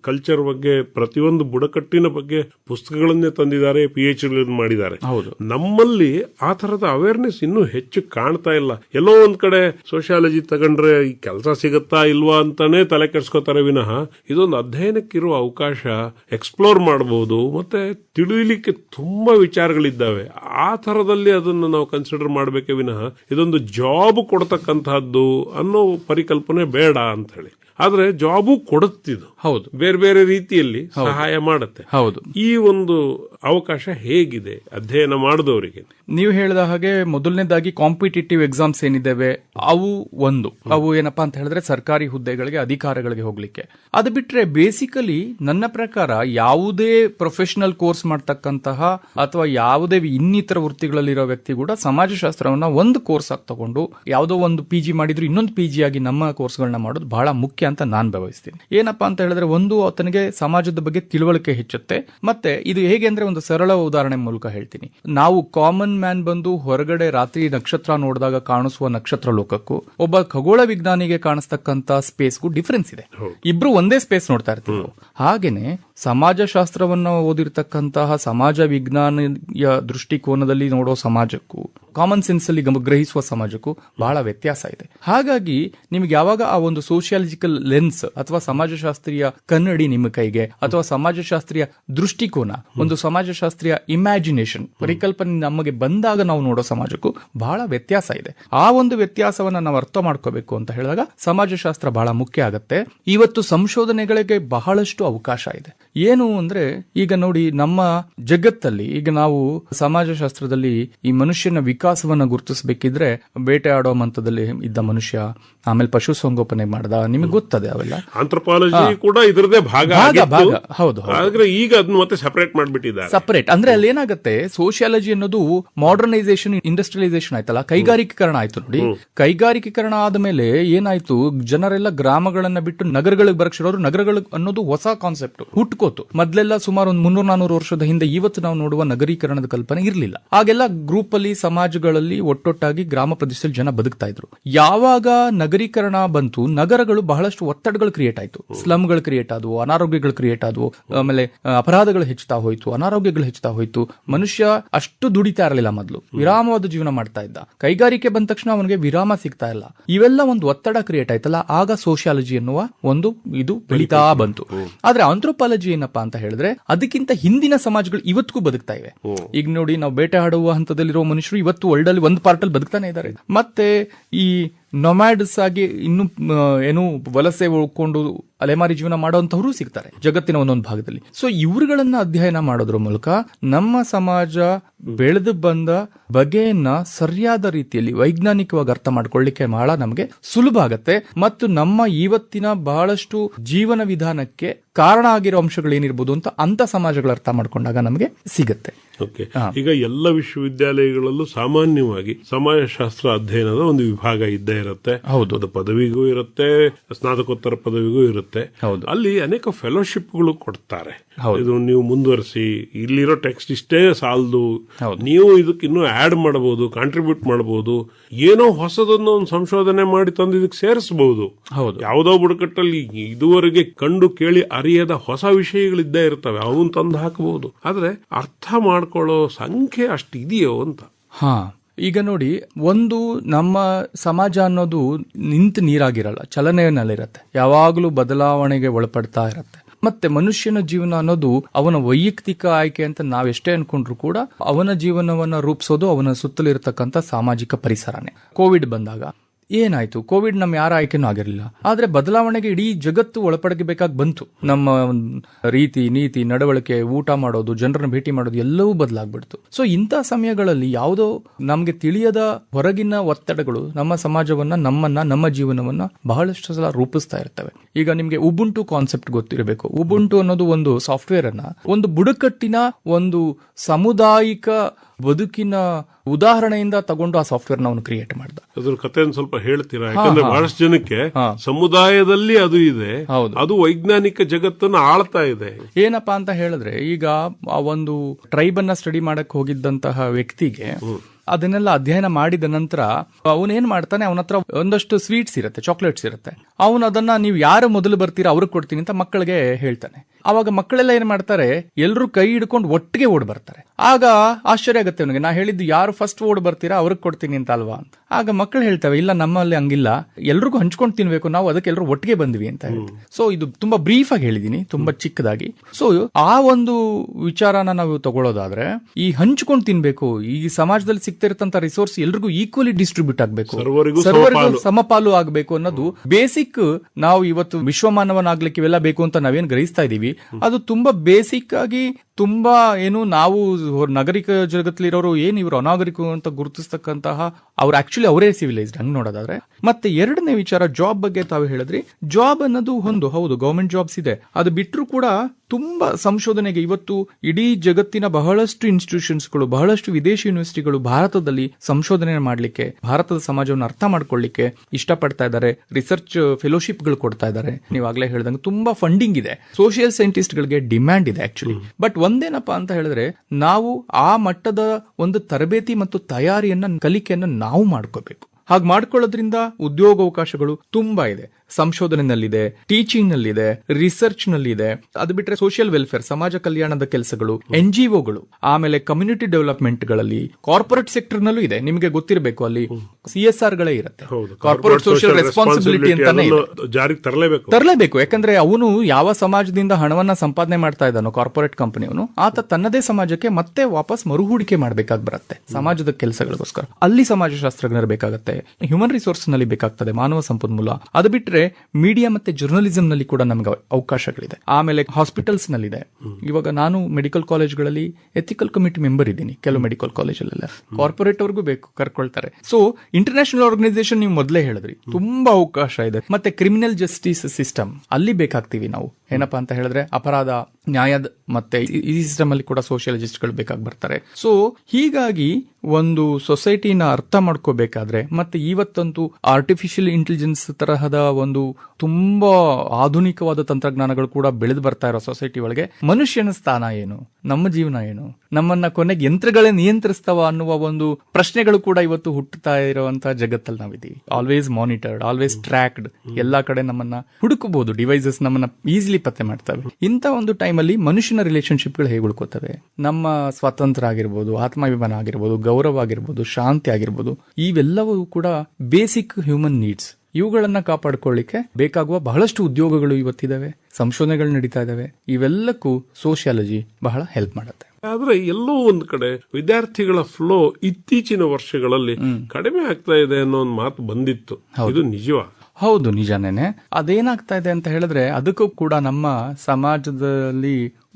ಕಲ್ಚರ್ ಬಗ್ಗೆ ಪ್ರತಿಯೊಂದು ಬುಡಕಟ್ಟಿನ ಬಗ್ಗೆ ಪುಸ್ತಕಗಳನ್ನೇ ತಂದಿದ್ದಾರೆ ಪಿ ಎಚ್ ಡಿ ಮಾಡಿದ್ದಾರೆ. ಹೌದು. ನಮ್ಮಲ್ಲಿ ಆ ತರದ ಅವೇರ್ನೆಸ್ ಇನ್ನೂ ಹೆಚ್ಚು ಕಾಣ್ತಾ ಇಲ್ಲ. ಎಲ್ಲೋ ಒಂದ್ ಕಡೆ ಸೋಶಿಯಾಲಜಿ ತಗೊಂಡ್ರೆ ಈ ಕೆಲಸ ಸಿಗತ್ತಾ ಇಲ್ವಾ ಅಂತಾನೆ ತಲೆ ಕೆಡ್ಸ್ಕೋತಾರೆ ವಿನಃ ಇದೊಂದು ಅಧ್ಯಯನಕ್ಕಿರುವ ಅವಕಾಶ ಎಕ್ಸ್ಪ್ಲೋರ್ ಮಾಡಬಹುದು ಮತ್ತೆ ತಿಳಿಲಿಕ್ಕೆ ತುಂಬಾ ವಿಚಾರಗಳಿದ್ದಾವೆ. ಆ ತರದಲ್ಲಿ ಅದನ್ನು ನಾವು ಕನ್ಸಿಡರ್ ಮಾಡಬೇಕೇ ವಿನಃ ಇದೊಂದು ಜಾಬ್ ಕೊಡ್ತಕ್ಕಂತಹದ್ದು ಅನ್ನೋ ಪರಿಕಲ್ಪನೆ ಬೇಡ ಅಂತ ಹೇಳಿ. ಆದ್ರೆ ಜಾಬು ಕೊಡುತ್ತಿದ್ದು. ಹೌದು. ಬೇರೆ ಬೇರೆ ರೀತಿಯಲ್ಲಿ ಸಹಾಯ ಮಾಡುತ್ತೆ. ಹೌದು. ಈ ಒಂದು ಅವಕಾಶ ಹೇಗಿದೆ? ಅಧ್ಯಯನ ಮಾಡಿದವರಿಗೆ. ನೀವು ಹೇಳಿದ ಹಾಗೆ ಮೊದಲನೇದಾಗಿ ಕಾಂಪಿಟೇಟಿವ್ ಎಕ್ಸಾಮ್ಸ್ ಏನಿದ್ದಾವೆ? ಅವು ಒಂದು. ಅವು ಏನಪ್ಪಾ ಅಂತ ಹೇಳಿದ್ರೆ ಸರ್ಕಾರಿ ಹುದ್ದೆಗಳಿಗೆ ಅಧಿಕಾರಗಳಿಗೆ ಹೋಗ್ಲಿಕ್ಕೆ. ಅದು ಬಿಟ್ರೆ ಬೇಸಿಕಲಿ ನನ್ನ ಪ್ರಕಾರ ಯಾವುದೇ ಪ್ರೊಫೆಷನಲ್ ಕೋರ್ಸ್ ಮಾಡ್ತಕ್ಕಂತಹ ಅಥವಾ ಯಾವುದೇ ಇನ್ನಿತರ ವೃತ್ತಿಗಳಲ್ಲಿರೋ ವ್ಯಕ್ತಿ ಕೂಡ ಸಮಾಜಶಾಸ್ತ್ರವನ್ನ ಒಂದು ಕೋರ್ಸ್ ಆಗಿ ತಗೊಂಡು ಯಾವುದೋ ಒಂದು ಪಿ ಜಿ ಮಾಡಿದ್ರು ಇನ್ನೊಂದು ಪಿ ಜಿ ಆಗಿ ನಮ್ಮ ಕೋರ್ಸ್ಗಳನ್ನ ಮಾಡೋದು ಬಹಳ ಮುಖ್ಯ ಅಂತ ನಾನು ಭಾವಿಸ್ತೀನಿ. ಏನಪ್ಪಾ ಅಂತ ಹೇಳಿದ್ರೆ ಒಂದು ಆತನಿಗೆ ಸಮಾಜದ ಬಗ್ಗೆ ತಿಳುವಳಿಕೆ ಹೆಚ್ಚುತ್ತೆ. ಮತ್ತೆ ಇದು ಹೇಗೆ ಅಂದ್ರೆ ಒಂದು ಸರಳ ಉದಾಹರಣೆ ಮೂಲಕ ಹೇಳ್ತೀನಿ. ನಾವು ಕಾಮನ್ ಮ್ಯಾನ್ ಬಂದು ಹೊರಗಡೆ ರಾತ್ರಿ ನಕ್ಷತ್ರ ನೋಡಿದಾಗ ಕಾಣಿಸುವ ನಕ್ಷತ್ರ ಲೋಕಕ್ಕೂ ಒಬ್ಬ ಖಗೋಳ ವಿಜ್ಞಾನಿಗೆ ಕಾಣಿಸ್ತಕ್ಕಂತ ಸ್ಪೇಸ್ಗೂ ಡಿಫರೆನ್ಸ್ ಇದೆ. ಇಬ್ರು ಒಂದೇ ಸ್ಪೇಸ್ ನೋಡ್ತಾ ಇರ್ತೀವಿ. ಹಾಗೇನೆ ಸಮಾಜಶಾಸ್ತ್ರವನ್ನ ಓದಿರ್ತಕ್ಕಂತಹ ಸಮಾಜ ವಿಜ್ಞಾನಿಯ ದೃಷ್ಟಿಕೋನದಲ್ಲಿ ನೋಡೋ ಸಮಾಜಕ್ಕೂ ಕಾಮನ್ ಸೆನ್ಸ್ ಅಲ್ಲಿ ಗ್ರಹಿಸುವ ಸಮಾಜಕ್ಕೂ ಬಹಳ ವ್ಯತ್ಯಾಸ ಇದೆ. ಹಾಗಾಗಿ ನಿಮ್ಗೆ ಯಾವಾಗ ಆ ಒಂದು ಸೋಷಿಯಾಲಜಿಕಲ್ ಲೆನ್ಸ್ ಅಥವಾ ಸಮಾಜಶಾಸ್ತ್ರೀಯ ಕನ್ನಡಿ ನಿಮ್ಮ ಕೈಗೆ ಅಥವಾ ಸಮಾಜಶಾಸ್ತ್ರೀಯ ದೃಷ್ಟಿಕೋನ, ಒಂದು ಸಮಾಜಶಾಸ್ತ್ರೀಯ ಇಮ್ಯಾಜಿನೇಷನ್ ಪರಿಕಲ್ಪನೆ ನಮಗೆ ಬಂದಾಗ ನಾವು ನೋಡೋ ಸಮಾಜಕ್ಕೂ ಬಹಳ ವ್ಯತ್ಯಾಸ ಇದೆ. ಆ ಒಂದು ವ್ಯತ್ಯಾಸವನ್ನ ನಾವು ಅರ್ಥ ಮಾಡ್ಕೋಬೇಕು ಅಂತ ಹೇಳಿದಾಗ ಸಮಾಜಶಾಸ್ತ್ರ ಬಹಳ ಮುಖ್ಯ ಆಗತ್ತೆ. ಇವತ್ತು ಸಂಶೋಧನೆಗಳಿಗೆ ಬಹಳಷ್ಟು ಅವಕಾಶ ಇದೆ. ಏನು ಅಂದ್ರೆ ಈಗ ನೋಡಿ ನಮ್ಮ ಜಗತ್ತಲ್ಲಿ ಈಗ ನಾವು ಸಮಾಜಶಾಸ್ತ್ರದಲ್ಲಿ ಈ ಮನುಷ್ಯನ ವಿಕಾಸವನ್ನ ಗುರುತಿಸಬೇಕಿದ್ರೆ ಬೇಟೆ ಆಡೋ ಮಂತದಲ್ಲಿ ಇದ್ದ ಮನುಷ್ಯ ಆಮೇಲೆ ಪಶು ಸಂಗೋಪನೆ ಮಾಡ್ದ ನಿಮಗೆ ಗೊತ್ತದೆ ಅವೆಲ್ಲ. ಆಂಥ್ರೋಪಾಲಜಿ ಕೂಡ ಇದರದೇ ಭಾಗ ಭಾಗ ಹೌದು ಈಗ ಅದನ್ನ ಮತ್ತೆ ಸಪರೇಟ್ ಮಾಡಿಬಿಟ್ಟಿದ್ದಾರೆ. ಸಪರೇಟ್ ಅಂದ್ರೆ ಅಲ್ಲಿ ಏನಾಗುತ್ತೆ ಸೋಷಿಯಾಲಜಿ ಅನ್ನೋದು ಮಾಡರ್ನೈಸೇಷನ್ ಇಂಡಸ್ಟ್ರಿಯಲೈಸೇಷನ್ ಆಯ್ತಲ್ಲ ಕೈಗಾರಿಕೀಕರಣ ಆಯ್ತು ನೋಡಿ. ಕೈಗಾರಿಕೀಕರಣ ಆದ್ಮೇಲೆ ಏನಾಯ್ತು ಜನರೆಲ್ಲ ಗ್ರಾಮಗಳನ್ನ ಬಿಟ್ಟು ನಗರಗಳಿಗೆ ಬರಕ್ಷಿರೋರು ನಗರಗಳು ಅನ್ನೋದು ಹೊಸ ಕಾನ್ಸೆಪ್ಟ್ ಹುಟ್ಕೋತು ಮೊದ್ಲೆಲ್ಲ ಸುಮಾರು ಒಂದು ಮುನ್ನೂರ ನಾನೂರು ವರ್ಷದ ಹಿಂದೆ ಇವತ್ತು ನಾವು ನೋಡುವ ನಗರೀಕರಣದ ಕಲ್ಪನೆ ಇರಲಿಲ್ಲ. ಆಗೆಲ್ಲ ಗ್ರೂಪ್ ಅಲ್ಲಿ ಸಮಾಜಗಳಲ್ಲಿ ಒಟ್ಟೊಟ್ಟಾಗಿ ಗ್ರಾಮ ಪ್ರದೇಶದಲ್ಲಿ ಜನ ಬದುಕ್ತಾ ಇದ್ರು. ಯಾವಾಗ ನಗರೀಕರಣ ಬಂತು ನಗರಗಳು ಬಹಳಷ್ಟು ಒತ್ತಡಗಳು ಕ್ರಿಯೇಟ್ ಆಯ್ತು. ಸ್ಲಮ್ಗಳು ಕ್ರಿಯೇಟ್ ಆದವು ಅನಾರೋಗ್ಯಗಳು ಕ್ರಿಯೇಟ್ ಆದವು ಆಮೇಲೆ ಅಪರಾಧಗಳು ಹೆಚ್ಚುತ್ತಾ ಹೋಯ್ತು ಅನಾರೋಗ್ಯಗಳು ಹೆಚ್ಚುತ್ತಾ ಹೋಯ್ತು. ಮನುಷ್ಯ ಅಷ್ಟು ದುಡಿತಾ ಇರಲಿಲ್ಲ ಮೊದಲು. ವಿರಾಮವಾದ ಜೀವನ ಮಾಡ್ತಾ ಇದ್ದ. ಕೈಗಾರಿಕೆ ಬಂದ ತಕ್ಷಣ ಅವನಿಗೆ ವಿರಾಮ ಸಿಗ್ತಾ ಇಲ್ಲ. ಇವೆಲ್ಲ ಒಂದು ಒತ್ತಡ ಕ್ರಿಯೇಟ್ ಆಯ್ತಲ್ಲ ಆಗ ಸೋಷಿಯಾಲಜಿ ಎನ್ನುವ ಒಂದು ಇದು ಬೆಳೀತಾ ಬಂತು. ಆದ್ರೆ ಆಂಥ್ರೋಪಾಲಜಿ ಏನಪ್ಪಾ ಅಂತ ಹೇಳಿದ್ರೆ ಅದಕ್ಕಿಂತ ಹಿಂದಿನ ಸಮಾಜಗಳು ಇವತ್ತಿಗೂ ಬದುಕ್ತಾ ಇವೆ. ಈಗ ನೋಡಿ ನಾವು ಬೇಟೆ ಆಡುವ ಹಂತದಲ್ಲಿರುವ ಮನುಷ್ಯರು ಇವತ್ತು ವರ್ಲ್ಡ್ ಅಲ್ಲಿ ಒಂದು ಪಾರ್ಟ್ ಅಲ್ಲಿ ಬದುಕ್ತಾನೆ ಇದ್ದಾರೆ. ಮತ್ತೆ ಈ ನೊಮ್ಯಾಡ್ಸ್ ಆಗಿ ಇನ್ನು ಏನು ವಲಸೆ ಉಳ್ಕೊಂಡು ಅಲೆಮಾರಿ ಜೀವನ ಮಾಡುವಂತವರು ಸಿಗ್ತಾರೆ, ಜಗತ್ತಿನ ಒಂದೊಂದು ಭಾಗದಲ್ಲಿ. ಸೊ ಇವ್ರುಗಳನ್ನ ಅಧ್ಯಯನ ಮಾಡೋದ್ರ ಮೂಲಕ ನಮ್ಮ ಸಮಾಜ ಬೆಳೆದು ಬಂದ ಬಗೆಯನ್ನ ಸರಿಯಾದ ರೀತಿಯಲ್ಲಿ ವೈಜ್ಞಾನಿಕವಾಗಿ ಅರ್ಥ ಮಾಡ್ಕೊಳ್ಳಿಕ್ಕೆ ಬಹಳ ನಮಗೆ ಸುಲಭ ಆಗತ್ತೆ. ಮತ್ತು ನಮ್ಮ ಇವತ್ತಿನ ಬಹಳಷ್ಟು ಜೀವನ ವಿಧಾನಕ್ಕೆ ಕಾರಣ ಆಗಿರೋ ಅಂಶಗಳು ಏನಿರ್ಬೋದು ಅಂತ ಅಂತ ಸಮಾಜಗಳ ಅರ್ಥ ಮಾಡ್ಕೊಂಡಾಗ ನಮಗೆ ಸಿಗತ್ತೆ. ಓಕೆ ಈಗ ಎಲ್ಲ ವಿಶ್ವವಿದ್ಯಾಲಯಗಳಲ್ಲೂ ಸಾಮಾನ್ಯವಾಗಿ ಸಮಾಜಶಾಸ್ತ್ರ ಅಧ್ಯಯನದ ಒಂದು ವಿಭಾಗ ಇದ್ದೇ ಇರುತ್ತೆ ಹೌದು. ಅದು ಪದವಿಗೂ ಇರುತ್ತೆ ಸ್ನಾತಕೋತ್ತರ ಪದವಿಗೂ ಇರುತ್ತೆ ಹೌದು. ಅಲ್ಲಿ ಅನೇಕ ಫೆಲೋಶಿಪ್ಗಳು ಕೊಡ್ತಾರೆ. ಇದು ನೀವು ಮುಂದುವರಿಸಿ ಇಲ್ಲಿರೋ ಟೆಕ್ಸ್ಟ್ ಇಷ್ಟೇ ಸಾಲದು. ನೀವು ಇದಕ್ಕೆ ಇನ್ನೂ ಆಡ್ ಮಾಡಬಹುದು ಕಾಂಟ್ರಿಬ್ಯೂಟ್ ಮಾಡಬಹುದು ಏನೋ ಹೊಸದನ್ನು ಒಂದು ಸಂಶೋಧನೆ ಮಾಡಿ ತಂದು ಇದಕ್ಕೆ ಸೇರಿಸಬಹುದು ಹೌದು. ಯಾವುದೋ ಬುಡಕಟ್ಟಲ್ಲಿ ಇದುವರೆಗೆ ಕಂಡು ಕೇಳಿ ಅರಿಯದ ಹೊಸ ವಿಷಯಗಳಿದ್ದೇ ಇರ್ತವೆ ಅವನ್ ತಂದು ಹಾಕಬಹುದು ಆದ್ರೆ ಅರ್ಥ ಮಾಡ್ಕೊಳ್ಳೋ ಸಂಖ್ಯೆ ಅಷ್ಟು ಇದೆಯೋ ಅಂತ. ಹಾ. ಈಗ ನೋಡಿ ಒಂದು ನಮ್ಮ ಸಮಾಜ ಅನ್ನೋದು ನಿಂತು ನೀರಾಗಿರಲ್ಲ ಚಲನೆಯಲ್ಲಿರತ್ತೆ. ಯಾವಾಗಲೂ ಬದಲಾವಣೆಗೆ ಒಳಪಡ್ತಾ ಇರತ್ತೆ. ಮತ್ತೆ ಮನುಷ್ಯನ ಜೀವನ ಅನ್ನೋದು ಅವನ ವೈಯಕ್ತಿಕ ಆಯ್ಕೆ ಅಂತ ನಾವೆಷ್ಟೇ ಅನ್ಕೊಂಡ್ರು ಕೂಡ ಅವನ ಜೀವನವನ್ನ ರೂಪಿಸೋದು ಅವನ ಸುತ್ತಲಿರತಕ್ಕಂತ ಸಾಮಾಜಿಕ ಪರಿಸರನೇ. ಕೋವಿಡ್ ಬಂದಾಗ ಏನಾಯ್ತು? ಕೋವಿಡ್ ನಮ್ಮ ಯಾರ ಆಯ್ಕೆನೂ ಆಗಿರಲಿಲ್ಲ. ಆದ್ರೆ ಬದಲಾವಣೆಗೆ ಇಡೀ ಜಗತ್ತು ಒಳಪಡಬೇಕಾಗಿ ಬಂತು. ನಮ್ಮ ರೀತಿ, ನೀತಿ, ನಡವಳಿಕೆ, ಊಟ ಮಾಡೋದು, ಜನರನ್ನ ಭೇಟಿ ಮಾಡೋದು ಎಲ್ಲವೂ ಬದಲಾಗ್ಬಿಡ್ತು. ಸೊ ಇಂಥ ಸಮಯಗಳಲ್ಲಿ ಯಾವುದೋ ನಮಗೆ ತಿಳಿಯದ ಹೊರಗಿನ ಒತ್ತಡಗಳು ನಮ್ಮ ಸಮಾಜವನ್ನ, ನಮ್ಮನ್ನ, ನಮ್ಮ ಜೀವನವನ್ನ ಬಹಳಷ್ಟು ಸಲ ರೂಪಿಸ್ತಾ ಇರ್ತವೆ. ಈಗ ನಿಮಗೆ ಉಬುಂಟು ಕಾನ್ಸೆಪ್ಟ್ ಗೊತ್ತಿರಬೇಕು. ಉಬುಂಟು ಅನ್ನೋದು ಒಂದು ಸಾಫ್ಟ್ವೇರ್ ಅನ್ನ ಒಂದು ಬುಡಕಟ್ಟಿನ ಒಂದು ಸಾಮುದಾಯಿಕ ಬದುಕಿನ ಉದಾಹರಣೆಯಿಂದ ತಗೊಂಡು ಆ ಸಾಫ್ಟ್ವೇರ್ ಅವನು ಕ್ರಿಯೇಟ್ ಮಾಡ್ದ. ಅದ್ರ ಕಥೆಯನ್ನು ಸ್ವಲ್ಪ ಹೇಳ್ತೀರಾ? ಯಾಕಂದ್ರೆ ಬಹಳಷ್ಟು ಜನಕ್ಕೆ ಸಮುದಾಯದಲ್ಲಿ ಅದು ಇದೆ. ಅದು ವೈಜ್ಞಾನಿಕ ಜಗತ್ತನ್ನು ಆಳ್ತಾ ಇದೆ. ಏನಪ್ಪಾ ಅಂತ ಹೇಳಿದ್ರೆ ಈಗ ಆ ಒಂದು ಟ್ರೈಬ್ ಅನ್ನ ಸ್ಟಡಿ ಮಾಡಕ್ ಹೋಗಿದ್ದಂತಹ ವ್ಯಕ್ತಿಗೆ ಅದನ್ನೆಲ್ಲ ಅಧ್ಯಯನ ಮಾಡಿದ ನಂತರ ಅವನೇನ್ ಮಾಡ್ತಾನೆ? ಅವನ ಹತ್ರ ಒಂದಷ್ಟು ಸ್ವೀಟ್ಸ್ ಇರುತ್ತೆ ಚಾಕ್ಲೇಟ್ಸ್ ಇರುತ್ತೆ. ಅವನು ಅದನ್ನ ನೀವು ಯಾರು ಮೊದಲು ಬರ್ತೀರಾ ಅವ್ರಿಗೆ ಕೊಡ್ತೀನಿ ಅಂತ ಮಕ್ಕಳಿಗೆ ಹೇಳ್ತಾನೆ. ಅವಾಗ ಮಕ್ಕಳೆಲ್ಲ ಏನ್ ಮಾಡ್ತಾರೆ? ಎಲ್ಲರೂ ಕೈ ಹಿಡ್ಕೊಂಡು ಒಟ್ಟಿಗೆ ಓಡ್ ಬರ್ತಾರೆ. ಆಗ ಆಶ್ಚರ್ಯ ಆಗುತ್ತೆ ಅವನಿಗೆ ನಾ ಹೇಳಿದ್ದು ಯಾರು ಫಸ್ಟ್ ಓಡ್ ಬರ್ತೀರಾ ಅವ್ರಿಗೆ ಕೊಡ್ತೀನಿ ಅಂತ ಅಲ್ವಾ? ಅಂತ. ಆಗ ಮಕ್ಕಳು ಹೇಳ್ತವೆ ಇಲ್ಲ ನಮ್ಮಲ್ಲಿ ಹಂಗಿಲ್ಲ. ಎಲ್ರಿಗೂ ಹಂಚ್ಕೊಂಡು ತಿನ್ಬೇಕು. ನಾವು ಅದಕ್ಕೆ ಎಲ್ಲರೂ ಒಟ್ಟಿಗೆ ಬಂದ್ವಿ ಅಂತ ಹೇಳಿ. ಸೊ ಇದು ತುಂಬಾ ಬ್ರೀಫ್ ಆಗಿ ಹೇಳಿದೀನಿ ತುಂಬಾ ಚಿಕ್ಕದಾಗಿ. ಸೊ ಆ ಒಂದು ವಿಚಾರನ ನಾವು ತಗೊಳ್ಳೋದಾದ್ರೆ ಈ ಹಂಚ್ಕೊಂಡು ತಿನ್ಬೇಕು ಈ ಸಮಾಜದಲ್ಲಿ ಸಿಗ್ತಿರ್ತಂತ ರಿಸೋರ್ಸ್ ಎಲ್ರಿಗೂ ಈಕ್ವಲಿ ಡಿಸ್ಟ್ರಿಬ್ಯೂಟ್ ಆಗಬೇಕು. ಸರ್ವರಿಗೂ ಸಮಪಾಲು. ಆಗಬೇಕು ಅನ್ನೋದು ಬೇಸಿಕ್ ನಾವು ಇವತ್ತು ವಿಶ್ವಮಾನವನಾಗ್ಲಿಕ್ಕೆ ಇವೆಲ್ಲ ಬೇಕು ಅಂತ ನಾವೇನ್ ಗ್ರಹಿಸ್ತಾ ಇದೀವಿ. ಅದು ತುಂಬಾ ಬೇಸಿಕ್ ಆಗಿ ತುಂಬಾ ಏನು ನಾವು ನಾಗರಿಕ ಜಗತ್ತಲ್ಲಿರೋರು ಏನು ಇವರು ಅನಾಗರಿಕ ಅಂತ ಗುರುತಿಸ್ತಕ್ಕಂತಹ ಅವ್ರು ಆಕ್ಚುಲಿ ಅವರೇ ಸಿವಿಲೈಸ್ಡ್ ಹಂಗ್ ನೋಡೋದಾದ್ರೆ. ಮತ್ತೆ ಎರಡನೇ ವಿಚಾರ ಜಾಬ್ ಬಗ್ಗೆ ತಾವು ಹೇಳಿದ್ರಿ. ಜಾಬ್ ಅನ್ನೋದು ಒಂದು ಹೌದು ಗವರ್ಮೆಂಟ್ ಜಾಬ್ಸ್ ಇದೆ. ಅದು ಬಿಟ್ಟರು ಕೂಡ ತುಂಬಾ ಸಂಶೋಧನೆಗೆ ಇವತ್ತು ಇಡೀ ಜಗತ್ತಿನ ಬಹಳಷ್ಟು ಇನ್ಸ್ಟಿಟ್ಯೂಷನ್ಸ್ಗಳು ಬಹಳಷ್ಟು ವಿದೇಶಿ ಯೂನಿವರ್ಸಿಟಿಗಳು ಭಾರತದಲ್ಲಿ ಸಂಶೋಧನೆ ಮಾಡಲಿಕ್ಕೆ ಭಾರತದ ಸಮಾಜವನ್ನು ಅರ್ಥ ಮಾಡ್ಕೊಳ್ಳಿಕ್ಕೆ ಇಷ್ಟಪಡ್ತಾ ಇದ್ದಾರೆ. ರಿಸರ್ಚ್ ಫೆಲೋಶಿಪ್ಗಳು ಕೊಡ್ತಾ ಇದ್ದಾರೆ. ನೀವಾಗಲೇ ಹೇಳ್ದಂಗೆ ತುಂಬಾ ಫಂಡಿಂಗ್ ಇದೆ. ಸೋಷಿಯಲ್ ಸೈಂಟಿಸ್ಟ್ಗಳಿಗೆ ಡಿಮ್ಯಾಂಡ್ ಇದೆ ಆಕ್ಚುಲಿ ಬಟ್ ಒಂದೇನಪ್ಪಾ ಅಂತ ಹೇಳಿದ್ರೆ ನಾವು ಆ ಮಟ್ಟದ ಒಂದು ತರಬೇತಿ ಮತ್ತು ತಯಾರಿಯನ್ನ ಕಲಿಕೆಯನ್ನ ನಾವು ಮಾಡ್ಕೋಬೇಕು. ಹಾಗೆ ಮಾಡ್ಕೊಳ್ಳೋದ್ರಿಂದ ಉದ್ಯೋಗಾವಕಾಶಗಳು ತುಂಬಾ ಇದೆ. ಸಂಶೋಧನೆನಲ್ಲಿದೆ ಟೀಚಿಂಗ್ ನಲ್ಲಿದೆ ರಿಸರ್ಚ್ ನಲ್ಲಿದೆ ಅದು ಬಿಟ್ರೆ ಸೋಷಿಯಲ್ ವೆಲ್ಫೇರ್ ಸಮಾಜ ಕಲ್ಯಾಣದ ಕೆಲಸಗಳು ಎನ್ ಜಿ ಒಗಳು ಆಮೇಲೆ ಕಮ್ಯುನಿಟಿ ಡೆವಲಪ್ಮೆಂಟ್ಗಳಲ್ಲಿ ಕಾರ್ಪೊರೇಟ್ ಸೆಕ್ಟರ್ ನಲ್ಲೂ ಇದೆ. ನಿಮಗೆ ಗೊತ್ತಿರಬೇಕು ಅಲ್ಲಿ ಸಿ ಎಸ್ ಆರ್ ಗಳೇ ಇರುತ್ತೆ. ಕಾರ್ಪೊರೇಟ್ ಸೋಷಿಯಲ್ ರೆಸ್ಪಾನ್ಸಿಬಿಲಿಟಿ ಅಂತಾನೆ ತರಲೇಬೇಕು. ತರಲೇಬೇಕು. ಯಾಕಂದ್ರೆ ಅವನು ಯಾವ ಸಮಾಜದಿಂದ ಹಣವನ್ನ ಸಂಪಾದನೆ ಮಾಡ್ತಾ ಇದ್ದಾನೋ ಕಾರ್ಪೊರೇಟ್ ಕಂಪನಿಯವನು ಆತ ತನ್ನದೇ ಸಮಾಜಕ್ಕೆ ಮತ್ತೆ ವಾಪಸ್ ಮರುಹೂಡಿಕೆ ಮಾಡಬೇಕಾಗಿ ಬರುತ್ತೆ. ಸಮಾಜದ ಕೆಲಸಗಳಿಗೋಸ್ಕರ. ಅಲ್ಲಿ ಸಮಾಜಶಾಸ್ತ್ರಜ್ಞರು ಬೇಕಾಗುತ್ತೆ. ಹ್ಯೂಮನ್ ರಿಸೋರ್ಸ್ನಲ್ಲಿ ಬೇಕಾಗ್ತದೆ ಮಾನವ ಸಂಪನ್ಮೂಲ. ಅದು ಬಿಟ್ರೆ ಮೀಡಿಯಾ ಮತ್ತೆ ಜರ್ನಲಿಸಂ ನಲ್ಲಿ ಕೂಡ ನಮ್ಗೆ ಅವಕಾಶಗಳಿದೆ. ಆಮೇಲೆ ಹಾಸ್ಪಿಟಲ್ಸ್ ನಲ್ಲಿದೆ ಇವಾಗ ನಾನು ಮೆಡಿಕಲ್ ಕಾಲೇಜ್ಗಳಲ್ಲಿ ಎಥಿಕಲ್ ಕಮಿಟಿ ಮೆಂಬರ್ ಇದ್ದೀನಿ. ಕೆಲವು ಮೆಡಿಕಲ್ ಕಾಲೇಜಲ್ಲೆಲ್ಲ ಕಾರ್ಪೊರೇಟ್ ಅವ್ರಿಗೂ ಬೇಕು, ಕರ್ಕೊಳ್ತಾರೆ. ಸೊ ಇಂಟರ್ನ್ಯಾಷನಲ್ ಆರ್ಗನೈಸೇಷನ್ ನೀವು ಮೊದಲೇ ಹೇಳಿದ್ರಿ. ತುಂಬಾ ಅವಕಾಶ ಇದೆ. ಮತ್ತೆ ಕ್ರಿಮಿನಲ್ ಜಸ್ಟಿಸ್ ಸಿಸ್ಟಮ್ ಅಲ್ಲಿ ಬೇಕಾಗ್ತೀವಿ ನಾವು. ಏನಪ್ಪಾ ಅಂತ ಹೇಳಿದ್ರೆ ಅಪರಾಧ, ನ್ಯಾಯದ ಮತ್ತೆ ಈ- ಸಿಸ್ಟಮ್ ಅಲ್ಲಿ ಕೂಡ ಸೋಷಿಯಲಿಸ್ಟ್ಗಳು ಬೇಕಾಗಿ ಬರ್ತಾರೆ. ಸೊ ಹೀಗಾಗಿ ಒಂದು ಸೊಸೈಟಿನ ಅರ್ಥ ಮಾಡ್ಕೋಬೇಕಾದ್ರೆ, ಮತ್ತೆ ಇವತ್ತಂತೂ ಆರ್ಟಿಫಿಷಿಯಲ್ ಇಂಟೆಲಿಜೆನ್ಸ್ ತರಹದ ಒಂದು ತುಂಬಾ ಆಧುನಿಕವಾದ ತಂತ್ರಜ್ಞಾನಗಳು ಕೂಡ ಬೆಳೆದು ಬರ್ತಾ ಇರೋ ಸೊಸೈಟಿ ಒಳಗೆ ಮನುಷ್ಯನ ಸ್ಥಾನ ಏನು? ನಮ್ಮ ಜೀವನ ಏನು? ನಮ್ಮನ್ನ ಕೊನೆಗೆ ಯಂತ್ರಗಳೇ ನಿಯಂತ್ರಿಸ್ತಾವ ಅನ್ನುವ ಒಂದು ಪ್ರಶ್ನೆಗಳು ಕೂಡ ಇವತ್ತು ಹುಟ್ಟುತ್ತಾ ಇರುವಂತಹ ಜಗತ್ತಲ್ಲಿ ನಾವಿದ್ದೀವಿ. ಆಲ್ವೇಸ್ ಮಾನಿಟರ್ಡ್ ಆಲ್ವೇಸ್ ಟ್ರ್ಯಾಕ್ಡ್ ಎಲ್ಲಾ ಕಡೆ ನಮ್ಮನ್ನ ಹುಡುಕಬಹುದು ಡಿವೈಸಸ್ ನಮ್ಮನ್ನ ಈಸಿಲಿ ಪತ್ತೆ ಮಾಡ್ತವೆ. ಇಂಥ ಒಂದು ಟೈಮಲ್ಲಿ ಮನುಷ್ಯನ ರಿಲೇಶನ್ಶಿಪ್ಗಳು ಹೇಗೆ ಉಳ್ಕೋತವೆ? ನಮ್ಮ ಸ್ವಾತಂತ್ರ್ಯ ಆಗಿರ್ಬೋದು, ಆತ್ಮಾಭಿಮಾನ ಆಗಿರ್ಬೋದು ಗೌರವ ಆಗಿರ್ಬೋದು ಶಾಂತಿ ಆಗಿರ್ಬೋದು ಇವೆಲ್ಲವೂ ಕೂಡ ಬೇಸಿಕ್ ಹ್ಯೂಮನ್ ನೀಡ್ಸ್ ಇವುಗಳನ್ನ ಕಾಪಾಡಿಕೊಳ್ಳಿಕ್ಕೆ ಬೇಕಾಗುವ ಬಹಳಷ್ಟು ಉದ್ಯೋಗಗಳು ಇವತ್ತಿದಾವೆ ಸಂಶೋಧನೆಗಳು ನಡೀತಾ ಇದಾವೆ. ಇವೆಲ್ಲಕ್ಕೂ ಸೋಷಿಯಾಲಜಿ ಬಹಳ ಹೆಲ್ಪ್ ಮಾಡುತ್ತೆ. ಆದ್ರೆ ಎಲ್ಲೋ ಒಂದ್ ಕಡೆ ವಿದ್ಯಾರ್ಥಿಗಳ ಫ್ಲೋ ಇತ್ತೀಚಿನ ವರ್ಷಗಳಲ್ಲಿ ಕಡಿಮೆ ಆಗ್ತಾ ಇದೆ ಅನ್ನೋ ಒಂದು ಮಾತು ಬಂದಿತ್ತು. ಇದು ನಿಜವಾ? ಹೌದು ನಿಜಾನೇನೆ. ಅದೇನಾಗ್ತಾ ಇದೆ ಅಂತ ಹೇಳಿದ್ರೆ ಅದಕ್ಕೂ ಕೂಡ ನಮ್ಮ ಸಮಾಜದಲ್ಲಿ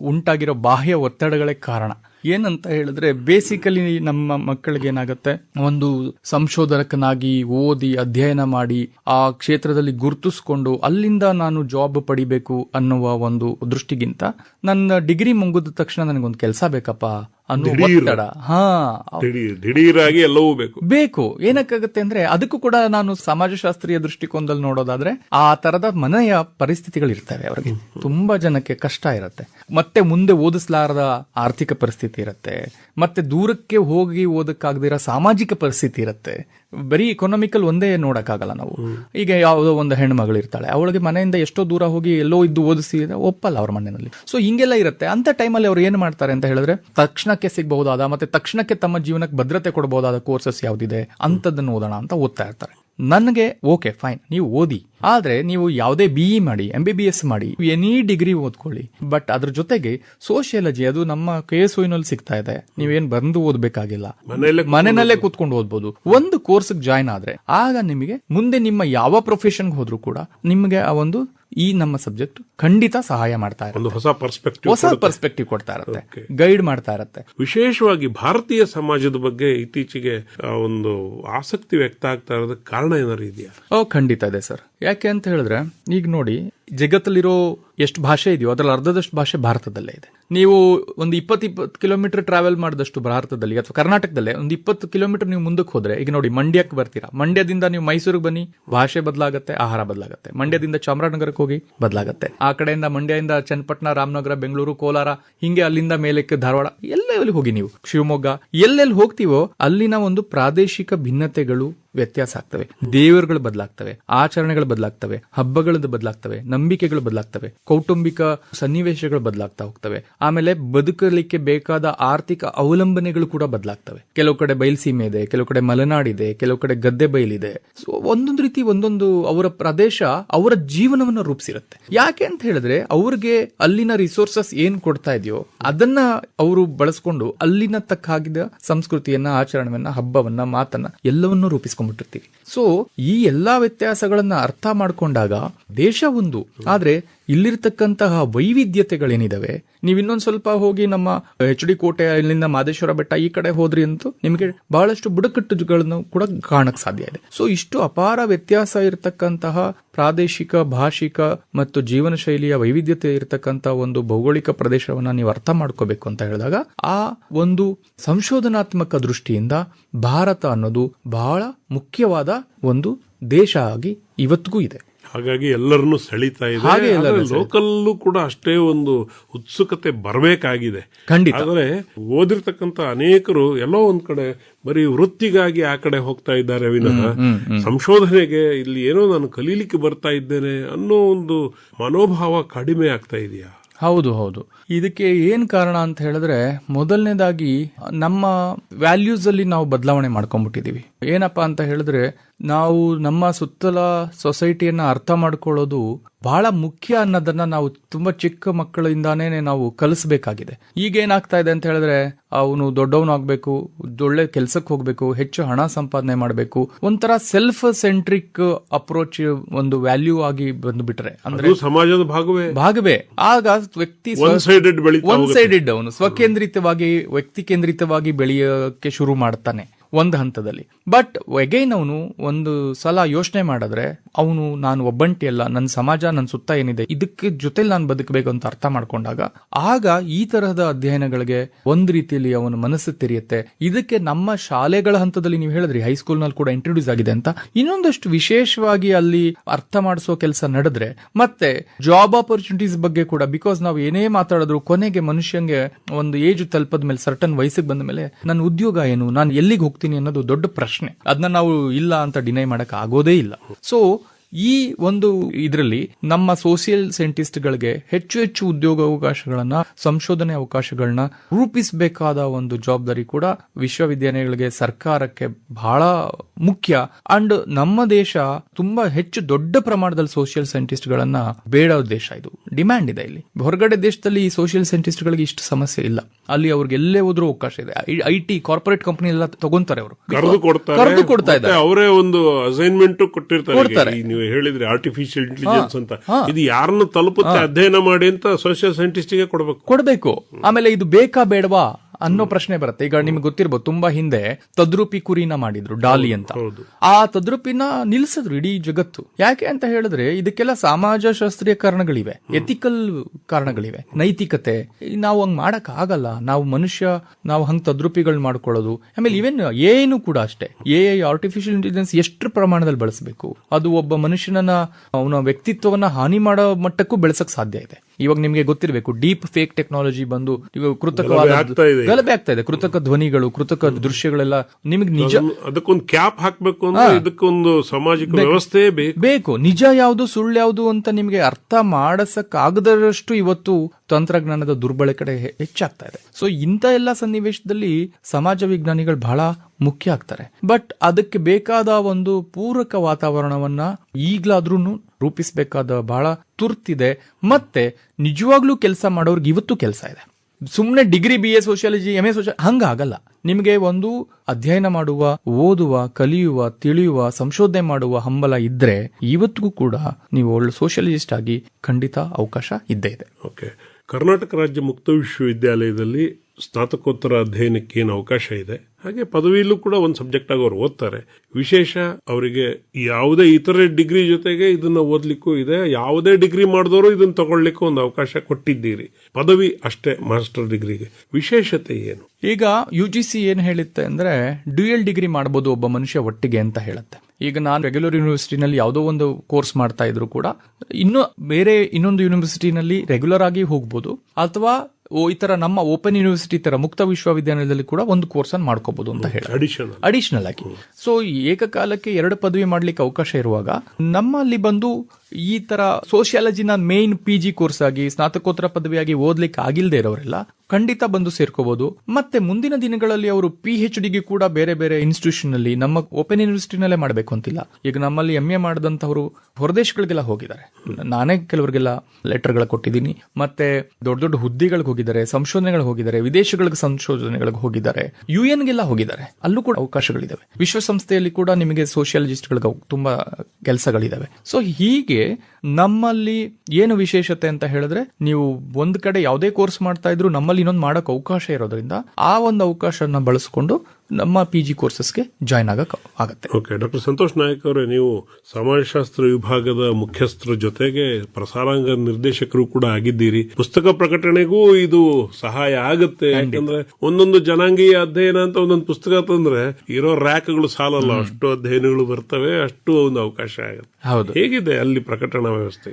ಉಂಟಾಗಿರೋ ಬಾಹ್ಯ ಒತ್ತಡಗಳೇ ಕಾರಣ. ಏನಂತ ಹೇಳಿದ್ರೆ ಬೇಸಿಕಲಿ ನಮ್ಮ ಮಕ್ಕಳಿಗೆ ಏನಾಗುತ್ತೆ? ಒಂದು ಸಂಶೋಧಕನಾಗಿ ಓದಿ, ಅಧ್ಯಯನ ಮಾಡಿ, ಆ ಕ್ಷೇತ್ರದಲ್ಲಿ ಗುರುತಿಸ್ಕೊಂಡು ಅಲ್ಲಿಂದ ನಾನು ಜಾಬ್ ಪಡಿಬೇಕು ಅನ್ನುವ ಒಂದು ದೃಷ್ಟಿಗಿಂತ ನನ್ನ ಡಿಗ್ರಿ ಮುಗಿದ ತಕ್ಷಣ ನನಗೊಂದು ಕೆಲಸ ಬೇಕಪ್ಪ ಅನ್ನೋ ಹಾ. ದಿಢೀರ್ ದಿಢೀರಾಗಿ ಎಲ್ಲವೂ ಬೇಕು. ಬೇಕು. ಏನಕ್ಕಾಗತ್ತೆ ಅಂದ್ರೆ ಅದಕ್ಕೂ ಕೂಡ ನಾನು ಸಮಾಜಶಾಸ್ತ್ರೀಯ ದೃಷ್ಟಿಕೋನದಲ್ಲಿ ನೋಡೋದಾದ್ರೆ ಆ ತರದ ಮನೆಯ ಪರಿಸ್ಥಿತಿಗಳು ಇರ್ತವೆ ಅವರಿಗೆ. ತುಂಬಾ ಜನಕ್ಕೆ ಕಷ್ಟ ಇರುತ್ತೆ. ಮತ್ತೆ ಮುಂದೆ ಓದಿಸಲಾರದ ಆರ್ಥಿಕ ಪರಿಸ್ಥಿತಿ ಇರುತ್ತೆ. ಮತ್ತೆ ದೂರಕ್ಕೆ ಹೋಗಿ ಓದಕ್ಕಾಗದಿರೋ ಸಾಮಾಜಿಕ ಪರಿಸ್ಥಿತಿ ಇರುತ್ತೆ. ಬರೀ ಇಕೊನಾಮಿಕಲ್ ಒಂದೇ ನೋಡಕ್ಕಾಗಲ್ಲ ನಾವು. ಈಗ ಯಾವುದೋ ಒಂದು ಹೆಣ್ಮಗಳು ಇರ್ತಾಳೆ ಅವಳಿಗೆ ಮನೆಯಿಂದ ಎಷ್ಟೋ ದೂರ ಹೋಗಿ ಎಲ್ಲೋ ಇದ್ದು ಓದಿಸಿ ಒಪ್ಪಲ್ಲ ಅವ್ರ ಮನೆಯಲ್ಲಿ. ಸೊ ಹಿಂಗೆಲ್ಲ ಇರುತ್ತೆ. ಅಂತ ಟೈಮಲ್ಲಿ ಅವ್ರು ಏನು ಮಾಡ್ತಾರೆ ಅಂತ ಹೇಳಿದ್ರೆ ತಕ್ಷಣಕ್ಕೆ ಸಿಗಬಹುದಾದ ಮತ್ತೆ ತಕ್ಷಣಕ್ಕೆ ತಮ್ಮ ಜೀವನಕ್ಕೆ ಭದ್ರತೆ ಕೊಡಬಹುದಾದ ಕೋರ್ಸಸ್ ಯಾವ್ದಿದೆ ಅಂತದನ್ನು ಓದೋಣ ಅಂತ ಓದ್ತಾ ಇರ್ತಾರೆ. ನನಗೆ ಓಕೆ ಫೈನ್ ನೀವು ಓದಿ. ಆದ್ರೆ ನೀವು ಯಾವುದೇ ಬಿ ಇ ಮಾಡಿ ಎಂ ಬಿ ಬಿ ಎಸ್ ಮಾಡಿ ಎನಿ ಡಿಗ್ರಿ ಓದ್ಕೊಳ್ಳಿ. ಬಟ್ ಅದ್ರ ಜೊತೆಗೆ ಸೋಷಿಯಾಲಜಿ ಅದು ನಮ್ಮ ಕೆ ಎಸ್ನಲ್ಲಿ ಸಿಗ್ತಾ ಇದೆ. ನೀವೇನ್ ಬಂದು ಓದ್ಬೇಕಾಗಿಲ್ಲ. ಮನೆಯಲ್ಲೇ ಮನೆಯಲ್ಲೇ ಕೂತ್ಕೊಂಡು ಓದ್ಬೋದು. ಒಂದು ಕೋರ್ಸ್ ಜಾಯ್ನ್ ಆದ್ರೆ ಆಗ ನಿಮಗೆ ಮುಂದೆ ನಿಮ್ಮ ಯಾವ ಪ್ರೊಫೆಷನ್ಗೆ ಹೋದ್ರು ಕೂಡ ನಿಮಗೆ ಆ ಒಂದು ಈ ನಮ್ಮ ಸಬ್ಜೆಕ್ಟ್ ಖಂಡಿತ ಸಹಾಯ ಮಾಡ್ತಾ ಇರುತ್ತೆ. ಒಂದು ಹೊಸ ಪರ್ಸ್ಪೆಕ್ಟಿವ್ ಹೊಸ ಪರ್ಸ್ಪೆಕ್ಟಿವ್ ಕೊಡ್ತಾ ಇರುತ್ತೆ. ಗೈಡ್ ಮಾಡ್ತಾ ಇರುತ್ತೆ. ವಿಶೇಷವಾಗಿ ಭಾರತೀಯ ಸಮಾಜದ ಬಗ್ಗೆ ಇತ್ತೀಚೆಗೆ ಒಂದು ಆಸಕ್ತಿ ವ್ಯಕ್ತ ಆಗ್ತಾ ಇರೋದಕ್ಕೆ ಕಾರಣ ಏನಾದ್ರು ಇದೆಯಾ? ಓ ಖಂಡಿತ ಇದೆ ಸರ್. ಯಾಕೆ ಅಂತ ಹೇಳಿದ್ರೆ ಈಗ ನೋಡಿ ಜಗತ್ತಲ್ಲಿರೋ ಎಷ್ಟು ಭಾಷೆ ಇದೆಯೋ, ಅದರಲ್ಲಿ ಅರ್ಧದಷ್ಟು ಭಾಷೆ ಭಾರತದಲ್ಲೇ ಇದೆ. ನೀವು ಒಂದು ಇಪ್ಪತ್ತು ಇಪ್ಪತ್ತು ಕಿಲೋಮೀಟರ್ ಟ್ರಾವೆಲ್ ಮಾಡಿದಷ್ಟು ಭಾರತದಲ್ಲಿ ಅಥವಾ ಕರ್ನಾಟಕದಲ್ಲೇ ಒಂದು ಇಪ್ಪತ್ತು ಕಿಲೋಮೀಟರ್ ನೀವು ಮುಂದಕ್ಕೆ ಹೋದ್ರೆ, ಈಗ ನೋಡಿ, ಮಂಡ್ಯಕ್ಕೆ ಬರ್ತೀರಾ. ಮಂಡ್ಯದಿಂದ ನೀವು ಮೈಸೂರಿಗೆ ಬನ್ನಿ, ಭಾಷೆ ಬದಲಾಗುತ್ತೆ, ಆಹಾರ ಬದಲಾಗುತ್ತೆ. ಮಂಡ್ಯದಿಂದ ಚಾಮರಾಜನಗರಕ್ಕೆ ಹೋಗಿ ಬದಲಾಗುತ್ತೆ. ಆ ಕಡೆಯಿಂದ ಮಂಡ್ಯದಿಂದ ಚನ್ನಪಟ್ಟಣ, ರಾಮನಗರ, ಬೆಂಗಳೂರು, ಕೋಲಾರ, ಹಿಂಗೆ ಅಲ್ಲಿಂದ ಮೇಲಕ್ಕೆ ಧಾರವಾಡ, ಎಲ್ಲೆಲ್ಲಿ ಹೋಗಿ ನೀವು? ಶಿವಮೊಗ್ಗ, ಎಲ್ಲೆಲ್ಲಿ ಹೋಗ್ತೀವೋ, ಅಲ್ಲಿನ ಒಂದು ಪ್ರಾದೇಶಿಕ ಭಿನ್ನತೆಗಳು ವ್ಯತ್ಯಾಸ ಆಗ್ತವೆ. ದೇವರುಗಳು ಬದಲಾಗ್ತವೆ, ಆಚರಣೆಗಳು ಬದಲಾಗ್ತವೆ, ಹಬ್ಬಗಳದ್ದು ಬದಲಾಗ್ತವೆ, ನಂಬಿಕೆಗಳು ಬದಲಾಗ್ತವೆ. ಕೌಟುಂಬಿಕ ಸನ್ನಿವೇಶಗಳು ಬದಲಾಗ್ತಾ ಹೋಗ್ತವೆ. ಆಮೇಲೆ ಬದುಕಲಿಕ್ಕೆ ಬೇಕಾದ ಆರ್ಥಿಕ ಅವಲಂಬನೆಗಳು ಕೂಡ ಬದಲಾಗ್ತವೆ. ಕೆಲವು ಕಡೆ ಬಯಲ್ಸೀಮೆ ಇದೆ, ಕೆಲವು ಕಡೆ ಮಲೆನಾಡಿದೆ ಕೆಲವು ಕಡೆ ಗದ್ದೆ ಬಯಲಿದೆ ಸೊ ಒಂದೊಂದು ರೀತಿ ಒಂದೊಂದು ಅವರ ಪ್ರದೇಶ ಅವರ ಜೀವನವನ್ನು ರೂಪಿಸಿರುತ್ತೆ. ಯಾಕೆ ಅಂತ ಹೇಳಿದ್ರೆ, ಅವ್ರಿಗೆ ಅಲ್ಲಿನ ರಿಸೋರ್ಸಸ್ ಏನ್ ಕೊಡ್ತಾ ಇದೆಯೋ, ಅದನ್ನ ಅವರು ಬಳಸ್ಕೊಂಡು ಅಲ್ಲಿನ ತಕ್ಕ ಹಾಗಿದ ಸಂಸ್ಕೃತಿಯನ್ನ, ಆಚರಣೆಯನ್ನ, ಹಬ್ಬವನ್ನ, ಮಾತನ್ನ ಎಲ್ಲವನ್ನೂ ರೂಪಿಸ್ಕೊಂಡ್ಬಿಟ್ಟಿರ್ತೀವಿ. ಸೊ ಈ ಎಲ್ಲಾ ವ್ಯತ್ಯಾಸಗಳನ್ನ ಅರ್ಥ ಮಾಡ್ಕೊಂಡಾಗ ದೇಶ ಒಂದು. ಆದ್ರೆ ಇಲ್ಲಿರ್ತಕ್ಕಂತಹ ವೈವಿಧ್ಯತೆಗಳೇನಿದಾವೆ? ನೀವು ಇನ್ನೊಂದ್ ಸ್ವಲ್ಪ ಹೋಗಿ ನಮ್ಮ ಎಚ್ ಡಿ ಕೋಟೆ ಇಲ್ಲಿಂದ ಮಾದೇಶ್ವರ ಬೆಟ್ಟ ಈ ಕಡೆ ಹೋದ್ರಿ ಅಂತೂ ನಿಮಗೆ ಬಹಳಷ್ಟು ಬುಡಕಟ್ಟುಗಳನ್ನು ಕೂಡ ಕಾಣಕ್ ಸಾಧ್ಯ ಇದೆ. ಸೊ ಇಷ್ಟು ಅಪಾರ ವ್ಯತ್ಯಾಸ ಇರತಕ್ಕಂತಹ ಪ್ರಾದೇಶಿಕ, ಭಾಷಿಕ ಮತ್ತು ಜೀವನ ಶೈಲಿಯ ವೈವಿಧ್ಯತೆ ಇರತಕ್ಕಂತಹ ಒಂದು ಭೌಗೋಳಿಕ ಪ್ರದೇಶವನ್ನ ನೀವು ಅರ್ಥ ಮಾಡ್ಕೋಬೇಕು ಅಂತ ಹೇಳಿದಾಗ, ಆ ಒಂದು ಸಂಶೋಧನಾತ್ಮಕ ದೃಷ್ಟಿಯಿಂದ ಭಾರತ ಅನ್ನೋದು ಬಹಳ ಮುಖ್ಯವಾದ ಒಂದು ದೇಶ ಆಗಿ ಇವತ್ತಿಗೂ ಇದೆ. ಹಾಗಾಗಿ ಎಲ್ಲರನ್ನೂ ಸೆಳೀತಾ ಇದೆ. ಲೋಕಲ್ಲೂ ಕೂಡ ಅಷ್ಟೇ ಒಂದು ಉತ್ಸುಕತೆ ಬರಬೇಕಾಗಿದೆ. ಖಂಡಿತ. ಆದರೆ ಓದಿರ್ತಕ್ಕಂತ ಅನೇಕರು ಎಲ್ಲೋ ಒಂದ್ ಕಡೆ ಬರೀ ವೃತ್ತಿಗಾಗಿ ಆ ಕಡೆ ಹೋಗ್ತಾ ಇದ್ದಾರೆ ವಿನಃ. ಸಂಶೋಧನೆಗೆ ಇಲ್ಲಿ ಏನೋ ನಾನು ಕಲೀಲಿಕ್ಕೆ ಬರ್ತಾ ಇದ್ದೇನೆ ಅನ್ನೋ ಒಂದು ಮನೋಭಾವ ಕಡಿಮೆ ಆಗ್ತಾ ಇದೆಯಾ? ಹೌದು ಹೌದು. ಇದಕ್ಕೆ ಏನ್ ಕಾರಣ ಅಂತ ಹೇಳಿದ್ರೆ ಮೊದಲನೇದಾಗಿ ನಮ್ಮ ವ್ಯಾಲ್ಯೂಸ್ ಅಲ್ಲಿ ನಾವು ಬದಲಾವಣೆ ಮಾಡ್ಕೊಂಡ್ಬಿಟ್ಟಿದೀವಿ ಏನಪ್ಪಾ ಅಂತ ಹೇಳಿದ್ರೆ ನಾವು ನಮ್ಮ ಸುತ್ತಲ ಸೊಸೈಟಿಯನ್ನ ಅರ್ಥ ಮಾಡ್ಕೊಳ್ಳೋದು ಬಹಳ ಮುಖ್ಯ ಅನ್ನೋದನ್ನ ನಾವು ತುಂಬಾ ಚಿಕ್ಕ ಮಕ್ಕಳಿಂದಾನೇ ನಾವು ಕಲಿಸಬೇಕಾಗಿದೆ. ಈಗ ಏನಾಗ್ತಾ ಇದೆ ಅಂತ ಹೇಳಿದ್ರೆ ಅವನು ದೊಡ್ಡವನಾಗ್ಬೇಕು ಒಳ್ಳೆ ಕೆಲ್ಸಕ್ಕೆ ಹೋಗ್ಬೇಕು ಹೆಚ್ಚು ಹಣ ಸಂಪಾದನೆ ಮಾಡಬೇಕು. ಒಂಥರ ಸೆಲ್ಫ್ ಸೆಂಟ್ರಿಕ್ ಅಪ್ರೋಚ್ ಒಂದು ವ್ಯಾಲ್ಯೂ ಆಗಿ ಬಂದ್ಬಿಟ್ರೆ. ಅಂದ್ರೆ ಅದು ಸಮಾಜದ ಭಾಗವೇ. ಭಾಗವೇ. ಆಗ ವ್ಯಕ್ತಿ ಒನ್ ಸೈಡೆಡ್ ಅವನು. ಸ್ವಕೇಂದ್ರಿತವಾಗಿ ವ್ಯಕ್ತಿ ಕೇಂದ್ರಿತವಾಗಿ ಬೆಳೆಯೋಕೆ ಶುರು ಮಾಡ್ತಾನೆ. ಒಂದು ಹಂತದಲ್ಲಿ. ಬಟ್ ಎಗೈನ್ ಅವನು ಒಂದು ಸಲ ಯೋಚನೆ ಮಾಡಿದ್ರೆ, ಅವನು ನಾನು ಒಬ್ಬಂಟಿ ಅಲ್ಲ, ನನ್ನ ಸಮಾಜ, ನನ್ನ ಸುತ್ತ ಏನಿದೆ, ಇದಕ್ಕೆ ಜೊತೆಲಿ ನಾನು ಬದುಕಬೇಕು ಅಂತ ಅರ್ಥ ಮಾಡ್ಕೊಂಡಾಗ, ಆಗ ಈ ತರಹದ ಅಧ್ಯಯನಗಳಿಗೆ ಒಂದ್ ರೀತಿಯಲ್ಲಿ ಅವನ ಮನಸ್ಸು ತೆರೆಯುತ್ತೆ. ಇದಕ್ಕೆ ನಮ್ಮ ಶಾಲೆಗಳ ಹಂತದಲ್ಲಿ ನೀವು ಹೇಳಿದ್ರಿ ಹೈಸ್ಕೂಲ್ನಲ್ಲಿ ಕೂಡ ಇಂಟ್ರೊಡ್ಯೂಸ್ ಆಗಿದೆ ಅಂತ. ಇನ್ನೊಂದಷ್ಟು ವಿಶೇಷವಾಗಿ ಅಲ್ಲಿ ಅರ್ಥ ಮಾಡಿಸೋ ಕೆಲಸ ನಡೆದ್ರೆ, ಮತ್ತೆ ಜಾಬ್ ಆಪರ್ಚುನಿಟೀಸ್ ಬಗ್ಗೆ ಕೂಡ ಬಿಕಾಸ್ ನಾವು ಏನೇ ಮಾತಾಡಿದ್ರು ಕೊನೆಗೆ ಮನುಷ್ಯಂಗೆ ಒಂದು ಏಜ್ ತಲುಪದ ಮೇಲೆ ಸರ್ಟನ್ ವಯಸ್ಸಿಗೆ ಬಂದ ಮೇಲೆ ನನ್ನ ಉದ್ಯೋಗ ಏನು, ನಾನು ಎಲ್ಲಿಗೆ ಹೋಗ್ತೀನಿ ಅನ್ನೋದು ದೊಡ್ಡ ಪ್ರಶ್ನೆ. ಅದನ್ನ ನಾವು ಇಲ್ಲ ಅಂತ ಡಿನೈ ಮಾಡಕ್ ಆಗೋದೇ ಇಲ್ಲ. ಸೊ ಈ ಒಂದು ಇದರಲ್ಲಿ ನಮ್ಮ ಸೋಷಿಯಲ್ ಸೈಂಟಿಸ್ಟ್ಗಳಿಗೆ ಹೆಚ್ಚು ಹೆಚ್ಚು ಉದ್ಯೋಗಾವಕಾಶಗಳನ್ನ ಸಂಶೋಧನೆ ಅವಕಾಶಗಳನ್ನ ರೂಪಿಸಬೇಕಾದ ಒಂದು ಜವಾಬ್ದಾರಿ ಕೂಡ ವಿಶ್ವವಿದ್ಯಾಲಯಗಳಿಗೆ ಸರ್ಕಾರಕ್ಕೆ ಬಹಳ ಮುಖ್ಯ. ಅಂಡ್ ನಮ್ಮ ದೇಶ ತುಂಬಾ ಹೆಚ್ಚು ದೊಡ್ಡ ಪ್ರಮಾಣದಲ್ಲಿ ಸೋಷಿಯಲ್ ಸೈಂಟಿಸ್ಟ್ ಗಳನ್ನ ಬೇಡ ದೇಶ ಇದು. ಡಿಮ್ಯಾಂಡ್ ಇದೆ ಇಲ್ಲಿ. ಹೊರಗಡೆ ದೇಶದಲ್ಲಿ ಈ ಸೋಷಿಯಲ್ ಸೈಂಟಿಸ್ಟ್ ಗಳಿಗೆ ಇಷ್ಟು ಸಮಸ್ಯೆ ಇಲ್ಲ. ಅಲ್ಲಿ ಅವ್ರಿಗೆ ಎಲ್ಲೇ ಹೋದ್ರೂ ಅವಕಾಶ ಇದೆ. ಐ ಟಿ ಕಾರ್ಪೊರೇಟ್ ಕಂಪನಿ ಎಲ್ಲ ತಗೊಂತಾರೆ ಅವರು. ಕರೆದು ಕೊಡ್ತಾರೆ. ಕೊಡ್ತಾ ಇದ್ದಾರೆ. ಅವರೇ ಒಂದು ಅಸೈನ್ಮೆಂಟ್ ಕೊಟ್ಟಿರ್ತಾರೆ ಹೇಳಿದ್ರೆ ಆರ್ಟಿಫಿಷಿಯಲ್ ಇಂಟೆಲಿಜೆನ್ಸ್ ಅಂತ. ಇದು ಯಾರನ್ನು ತಲುಪುತ್ತೆ ಅಧ್ಯಯನ ಮಾಡಿ ಅಂತ ಸೋಷಿಯಲ್ ಸೈಂಟಿಸ್ಟ್ಗೆ ಕೊಡಬೇಕು. ಕೊಡಬೇಕು. ಆಮೇಲೆ ಇದು ಬೇಕಾ ಬೇಡವಾ? ಅನ್ನೋ ಪ್ರಶ್ನೆ ಬರುತ್ತೆ. ಈಗ ನಿಮ್ಗೆ ಗೊತ್ತಿರ್ಬೋದು ತುಂಬಾ ಹಿಂದೆ ತದ್ರೂಪಿ ಕುರಿನ ಮಾಡಿದ್ರು ಡಾಲಿ ಅಂತ. ಆ ತದ್ರೂಪಿನ ನಿಲ್ಸಿದ್ರು ಇಡೀ ಜಗತ್ತು. ಯಾಕೆ ಅಂತ ಹೇಳಿದ್ರೆ ಇದಕ್ಕೆಲ್ಲ ಸಮಾಜಶಾಸ್ತ್ರೀಯ ಕಾರಣಗಳಿವೆ ಎಥಿಕಲ್ ಕಾರಣಗಳಿವೆ ನೈತಿಕತೆ. ನಾವು ಹಂಗ್ ಮಾಡಕ್ ಆಗಲ್ಲ ನಾವು ಮನುಷ್ಯ ನಾವು ಹಂಗ್ ತದ್ರೂಪಿಗಳು ಮಾಡ್ಕೊಳ್ಳೋದು. ಆಮೇಲೆ ಇವೆನ್ ಏನು ಕೂಡ ಅಷ್ಟೇ. ಎ ಆರ್ಟಿಫಿಷಿಯಲ್ ಇಂಟೆಲಿಜೆನ್ಸ್ ಎಷ್ಟು ಪ್ರಮಾಣದಲ್ಲಿ ಬಳಸಬೇಕು? ಅದು ಒಬ್ಬ ಮನುಷ್ಯನನ್ನ ಅವನ ವ್ಯಕ್ತಿತ್ವವನ್ನ ಹಾನಿ ಮಾಡೋ ಮಟ್ಟಕ್ಕೂ ಬೆಳೆಸಕ್ ಸಾಧ್ಯ ಇದೆ. ಇವಾಗ ನಿಮಗೆ ಗೊತ್ತಿರಬೇಕು ಡೀಪ್ ಫೇಕ್ ಟೆಕ್ನಾಲಜಿ ಬಂದು ಕೃತಕವಾದ ಆಗ್ತಾ ಇದೆ. ಗಲಭೆ ಆಗ್ತಾ ಇದೆ. ಕೃತಕ ಧ್ವನಿಗಳು ಕೃತಕ ದೃಶ್ಯಗಳೆಲ್ಲ ನಿಮಗೆ ನಿಜ ಅದಕ್ಕೊಂದು ಕ್ಯಾಪ್ ಹಾಕ್ಬೇಕು ಅಂದ್ರೆ ಇದಕ್ಕೊಂದು ಸಾಮಾಜಿಕ ವ್ಯವಸ್ಥೆ ಬೇಕು. ನಿಜ ಯಾವುದು ಸುಳ್ಳು ಯಾವುದು ಅಂತ ನಿಮಗೆ ಅರ್ಥ ಮಾಡಸಕ್ಕಾಗದಷ್ಟು ಇವತ್ತು ತಂತ್ರಜ್ಞಾನದ ದುರ್ಬಳಕೆ ಕಡೆ ಹೆಚ್ಚಾಗ್ತಾ ಇದೆ. ಸೊ ಇಂಥ ಎಲ್ಲ ಸನ್ನಿವೇಶದಲ್ಲಿ ಸಮಾಜ ವಿಜ್ಞಾನಿಗಳು ಬಹಳ ಮುಖ್ಯ ಆಗ್ತಾರೆ. ಬಟ್ ಅದಕ್ಕೆ ಬೇಕಾದ ಒಂದು ಪೂರಕ ವಾತಾವರಣವನ್ನ ಈಗ್ಲಾದ್ರೂ ರೂಪಿಸಬೇಕಾದ ಬಹಳ ತುರ್ತಿದೆ. ಮತ್ತೆ ನಿಜವಾಗ್ಲೂ ಕೆಲಸ ಮಾಡೋರ್ಗೆ ಇವತ್ತು ಕೆಲಸ ಇದೆ. ಸುಮ್ಮನೆ degree, B A, sociology, M A social ಹಂಗಾಗಲ್ಲ. ನಿಮಗೆ ಒಂದು ಅಧ್ಯಯನ ಮಾಡುವ, ಓದುವ, ಕಲಿಯುವ, ತಿಳಿಯುವ, ಸಂಶೋಧನೆ ಮಾಡುವ ಹಂಬಲ ಇದ್ರೆ ಇವತ್ತಿಗೂ ಕೂಡ ನೀವು ಒಳ್ಳೆ ಸೋಷಿಯಾಲಜಿಸ್ಟ್ ಆಗಿ ಖಂಡಿತ ಅವಕಾಶ ಇದ್ದೇ ಇದೆ. ಓಕೆ. ಕರ್ನಾಟಕ ರಾಜ್ಯ ಮುಕ್ತ ವಿಶ್ವವಿದ್ಯಾಲಯದಲ್ಲಿ ಸ್ನಾತಕೋತ್ತರ ಅಧ್ಯಯನಕ್ಕೆ ಏನು ಅವಕಾಶ ಇದೆ? ಹಾಗೆ ಪದವಿಯಲ್ಲೂ ಕೂಡ ಒಂದು ಸಬ್ಜೆಕ್ಟ್ ಆಗಿ ಅವರು ಓದ್ತಾರೆ. ವಿಶೇಷ ಅವರಿಗೆ ಯಾವುದೇ ಇತರೆ ಡಿಗ್ರಿ ಜೊತೆಗೆ ಇದನ್ನ ಓದ್ಲಿಕ್ಕೂ ಇದೆ. ಯಾವುದೇ ಡಿಗ್ರಿ ಮಾಡಿದವರು ಇದನ್ನ ತಗೊಳ್ಲಿಕ್ಕೂ ಒಂದು ಅವಕಾಶ ಕೊಟ್ಟಿದ್ದೀರಿ. ಪದವಿ ಅಷ್ಟೇ, ಮಾಸ್ಟರ್ ಡಿಗ್ರಿಗೆ. ವಿಶೇಷತೆ ಏನು? ಈಗ ಯು ಜಿ ಸಿ ಏನ್ ಹೇಳುತ್ತೆ ಅಂದ್ರೆ ಡ್ಯೂಯಲ್ ಡಿಗ್ರಿ ಮಾಡಬಹುದು ಒಬ್ಬ ಮನುಷ್ಯ ಒಟ್ಟಿಗೆ ಅಂತ ಹೇಳುತ್ತೆ. ಈಗ ನಾನು ರೆಗ್ಯುಲರ್ ಯೂನಿವರ್ಸಿಟಿನಲ್ಲಿ ಯಾವುದೋ ಒಂದು ಕೋರ್ಸ್ ಮಾಡ್ತಾ ಇದ್ರು ಕೂಡ ಇನ್ನು ಬೇರೆ ಇನ್ನೊಂದು ಯೂನಿವರ್ಸಿಟಿನಲ್ಲಿ ರೆಗ್ಯುಲರ್ ಆಗಿ ಹೋಗ್ಬೋದು. ಅಥವಾ ಈ ತರ ನಮ್ಮ ಓಪನ್ ಯೂನಿವರ್ಸಿಟಿ ತರ ಮುಕ್ತ ವಿಶ್ವವಿದ್ಯಾಲಯದಲ್ಲಿ ಕೂಡ ಒಂದು ಕೋರ್ಸ್ ಅನ್ನು ಮಾಡ್ಕೋಬಹುದು ಅಂತ ಹೇಳಿ. ಅಡಿಷನಲ್ ಅಡಿಷನಲ್ ಆಗಿ. ಸೊ ಏಕಕಾಲಕ್ಕೆ ಎರಡು ಪದವಿ ಮಾಡ್ಲಿಕ್ಕೆ ಅವಕಾಶ ಇರುವಾಗ ನಮ್ಮಲ್ಲಿ ಬಂದು ಈ ತರ ಸೋಷಿಯಾಲಜಿನ ಮೇನ್ ಪಿ ಜಿ ಕೋರ್ಸ್ ಆಗಿ, ಸ್ನಾತಕೋತ್ತರ ಪದವಿಯಾಗಿ ಓದ್ಲಿಕ್ಕೆ ಆಗಿಲ್ಲದೆ ಇರೋರೆಲ್ಲ ಖಂಡಿತ ಬಂದು ಸೇರ್ಕೋಬಹುದು ಮತ್ತೆ ಮುಂದಿನ ದಿನಗಳಲ್ಲಿ ಅವರು ಪಿ ಎಚ್ ಡಿಗೆ ಕೂಡ ಬೇರೆ ಬೇರೆ ಇನ್ಸ್ಟಿಟ್ಯೂಷನ್ನಲ್ಲಿ ನಮ್ಮ ಓಪನ್ ಯೂನಿವರ್ಸಿಟಿನಲ್ಲೇ ಮಾಡಬೇಕು ಅಂತಿಲ್ಲ. ಈಗ ನಮ್ಮಲ್ಲಿ ಎಂ ಎ ಮಾಡಿದಂತವರು ಹೊರದೇಶಗಳಿಗೆಲ್ಲ ಹೋಗಿದ್ದಾರೆ. ನಾನೇ ಕೆಲವರಿಗೆಲ್ಲ ಲೆಟರ್ಗಳ ಕೊಟ್ಟಿದ್ದೀನಿ. ಮತ್ತೆ ದೊಡ್ಡ ದೊಡ್ಡ ಹುದ್ದೆಗಳಿಗೆ ಹೋಗಿದ್ದಾರೆ ಸಂಶೋಧನೆಗಳು ಹೋಗಿದ್ದಾರೆ, ವಿದೇಶಗಳಿಗೆ ಸಂಶೋಧನೆಗಳಿಗೆ ಹೋಗಿದ್ದಾರೆ. ಯು ಗೆಲ್ಲ ಹೋಗಿದ್ದಾರೆ. ಅಲ್ಲೂ ಕೂಡ ಅವಕಾಶಗಳಿದಾವೆ. ವಿಶ್ವಸಂಸ್ಥೆಯಲ್ಲಿ ಕೂಡ ನಿಮಗೆ ಸೋಷಿಯಾಲಜಿಸ್ಟ್ಗಳಿಗೆ ತುಂಬಾ ಕೆಲಸಗಳಿದಾವೆ. ಸೊ ಹೀಗೆ ನಮ್ಮಲ್ಲಿ ಏನು ವಿಶೇಷತೆ ಅಂತ ಹೇಳಿದ್ರೆ ನೀವು ಒಂದ್ ಕಡೆ ಯಾವುದೇ ಕೋರ್ಸ್ ಮಾಡ್ತಾ ಇದ್ರು ನಮ್ಮಲ್ಲಿ ಇನ್ನೊಂದು ಮಾಡಕ್ ಅವಕಾಶ ಇರೋದ್ರಿಂದ ಆ ಒಂದು ಅವಕಾಶನ ಬಳಸ್ಕೊಂಡು ನಮ್ಮ ಪಿ ಜಿ ಕೋರ್ಸಸ್ಗೆ ಜಾಯ್ನ್ ಆಗಕ್ಕೆ ಆಗುತ್ತೆ. ಓಕೆ ಡಾಕ್ಟರ್ ಸಂತೋಷ್ ನಾಯಕ್ ಅವರೇ ನೀವು ಸಮಾಜಶಾಸ್ತ್ರ ವಿಭಾಗದ ಮುಖ್ಯಸ್ಥರ ಜೊತೆಗೆ ಪ್ರಸಾರಾಂಗ ನಿರ್ದೇಶಕರು ಕೂಡ ಆಗಿದ್ದೀರಿ. ಪುಸ್ತಕ ಪ್ರಕಟಣೆಗೂ ಇದು ಸಹಾಯ ಆಗುತ್ತೆ. ಯಾಕಂದ್ರೆ ಒಂದೊಂದು ಜನಾಂಗೀಯ ಅಧ್ಯಯನ ಅಂತ ಒಂದೊಂದು ಪುಸ್ತಕ ತಂದ್ರೆ ಇರೋ ರ್ಯಾಕ್ಗಳು ಸಾಲಲ್ಲ. ಅಷ್ಟು ಅಧ್ಯಯನಗಳು ಬರ್ತವೆ ಅಷ್ಟು ಒಂದು ಅವಕಾಶ ಆಗುತ್ತೆ. ಹೌದು. ಹೇಗಿದೆ ಅಲ್ಲಿ ಪ್ರಕಟಣಾ ವ್ಯವಸ್ಥೆ?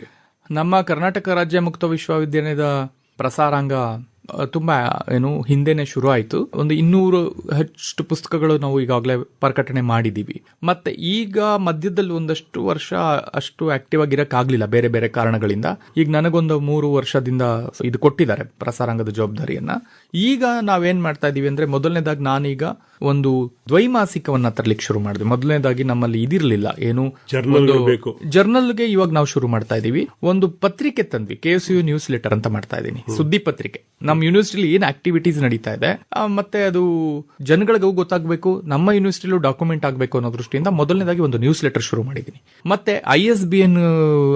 ನಮ್ಮ ಕರ್ನಾಟಕ ರಾಜ್ಯ ಮುಕ್ತ ವಿಶ್ವವಿದ್ಯಾಲಯದ ಪ್ರಸಾರಾಂಗ ತುಂಬಾ, ಏನು, ಹಿಂದೆನೆ ಶುರು ಆಯ್ತು ಒಂದು ಇನ್ನೂರು ಹೆಚ್ಚು ಪುಸ್ತಕಗಳು ನಾವು ಈಗಾಗಲೇ ಪ್ರಕಟಣೆ ಮಾಡಿದೀವಿ ಮತ್ತೆ ಈಗ ಮಧ್ಯದಲ್ಲಿ ಒಂದಷ್ಟು ವರ್ಷ ಅಷ್ಟು ಆಕ್ಟಿವ್ ಆಗಿರಕ್ ಆಗ್ಲಿಲ್ಲ ಬೇರೆ ಬೇರೆ ಕಾರಣಗಳಿಂದ. ಈಗ ನನಗೊಂದು ಮೂರು ವರ್ಷದಿಂದ ಇದು ಕೊಟ್ಟಿದ್ದಾರೆ ಪ್ರಸಾರಾಂಗದ ಜವಾಬ್ದಾರಿಯನ್ನ. ಈಗ ನಾವೇನ್ ಮಾಡ್ತಾ ಇದೀವಿ ಅಂದ್ರೆ ಮೊದಲನೇದಾಗಿ ನಾನೀಗ ಒಂದು ದ್ವೈಮಾಸಿಕವನ್ನ ತರಲಿಕ್ಕೆ ಶುರು ಮಾಡಿದೆ. ಮೊದಲನೇದಾಗಿ ನಮ್ಮಲ್ಲಿ ಇದಿರಲಿಲ್ಲ. ಏನು ಜರ್ನಲ್ಗೆ ಇವಾಗ ನಾವು ಶುರು ಮಾಡ್ತಾ ಇದೀವಿ. ಒಂದು ಪತ್ರಿಕೆ ತಂದ್ವಿ. K S U newsletter ಅಂತ ಮಾಡ್ತಾ ಇದೀನಿ. ಸುದ್ದಿ ಪತ್ರಿಕೆ. ನಮ್ಮ ಯೂನಿವರ್ಸಿಟಿಲಿ ಏನ್ ಆಕ್ಟಿವಿಟೀಸ್ ನಡೀತಾ ಇದೆ? ಮತ್ತೆ ಅದು ಜನಗಳಿಗೂ ಗೊತ್ತಾಗಬೇಕು. ನಮ್ಮ ಯೂನಿವರ್ಸಿಟಿಲೂ ಡಾಕ್ಯುಮೆಂಟ್ ಆಗಬೇಕು ಅನ್ನೋ ದೃಷ್ಟಿಯಿಂದ ಮೊದಲನೇದಾಗಿ ಒಂದು ನ್ಯೂಸ್ ಲೆಟರ್ ಶುರು ಮಾಡಿದೀನಿ. ಮತ್ತೆ ಐ ಎಸ್ ಬಿ ಎನ್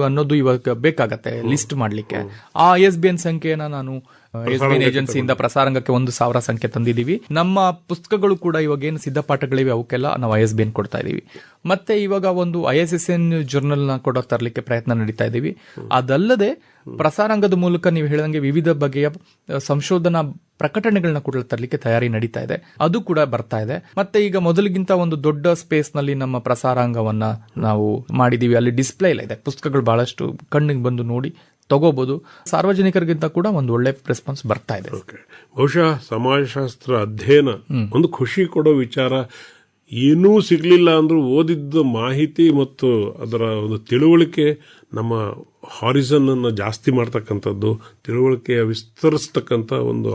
ಅನ್ನೋದು ಇವಾಗ ಬೇಕಾಗತ್ತೆ ಲಿಸ್ಟ್ ಮಾಡ್ಲಿಕ್ಕೆ. ಆ ಐ ಎಸ್ ಬಿ ಎನ್ ಸಂಖ್ಯೆಯನ್ನ ನಾನು ಎಸ್ ಏಜೆನ್ಸಿಯಿಂದ ಪ್ರಸಾರಂಗಕ್ಕೆ ಒಂದು ಸಾವಿರ ಸಂಖ್ಯೆ ತಂದಿದ್ದೀವಿ. ನಮ್ಮ ಪುಸ್ತಕಗಳು ಕೂಡ ಇವಾಗ ಏನು ಸಿದ್ಧಪಾಠಗಳಿವೆ ಅವಕ್ಕೆಲ್ಲ ನಾವು ಐ ಎಸ್ ಬಿ ಎನ್ ಕೊಡ್ತಾ ಇದೀವಿ ಮತ್ತೆ ಇವಾಗ ಒಂದು ಐ ಎಸ್ ಎಸ್ ಎನ್ ಜರ್ನಲ್ನ ಕೂಡ ತರಲಿಕ್ಕೆ ಪ್ರಯತ್ನ ನಡೀತಾ ಇದೀವಿ ಅದಲ್ಲದೆ ಪ್ರಸಾರಂಗದ ಮೂಲಕ ನೀವು ಹೇಳಿದಂಗೆ ವಿವಿಧ ಬಗೆಯ ಸಂಶೋಧನಾ ಪ್ರಕಟಣೆಗಳನ್ನ ಕೂಡ ತರಲಿಕ್ಕೆ ತಯಾರಿ ನಡೀತಾ ಇದೆ. ಅದು ಕೂಡ ಬರ್ತಾ ಇದೆ. ಮತ್ತೆ ಈಗ ಮೊದಲಿಗಿಂತ ಒಂದು ದೊಡ್ಡ ಸ್ಪೇಸ್ನಲ್ಲಿ ನಮ್ಮ ಪ್ರಸಾರಾಂಗವನ್ನ ನಾವು ಮಾಡಿದೀವಿ ಅಲ್ಲಿ ಡಿಸ್ಪ್ಲೇ ಇಲ್ಲ ಇದೆ. ಪುಸ್ತಕಗಳು ಬಹಳಷ್ಟು ಕಣ್ಣಿಗೆ ಬಂದು ನೋಡಿ ತಗೋಬಹುದು ಸಾರ್ವಜನಿಕರಿಗಿಂತ ಕೂಡ ಒಂದು ಒಳ್ಳೆ ರೆಸ್ಪಾನ್ಸ್ ಬರ್ತಾ ಇದೆ. ಓಕೆ ಬಹುಶಃ ಸಮಾಜಶಾಸ್ತ್ರ ಅಧ್ಯಯನ ಒಂದು ಖುಷಿ ಕೊಡೋ ವಿಚಾರ ಏನೂ ಸಿಗ್ಲಿಲ್ಲ ಅಂದ್ರೆ ಓದಿದ್ದ ಮಾಹಿತಿ ಮತ್ತು ಅದರ ಒಂದು ತಿಳುವಳಿಕೆ ನಮ್ಮ ಹಾರಿಸನ್ ಅನ್ನು ಜಾಸ್ತಿ ಮಾಡ್ತಕ್ಕಂಥದ್ದು ತಿಳುವಳಿಕೆಯ ವಿಸ್ತರಿಸ್ತಕ್ಕಂಥ ಒಂದು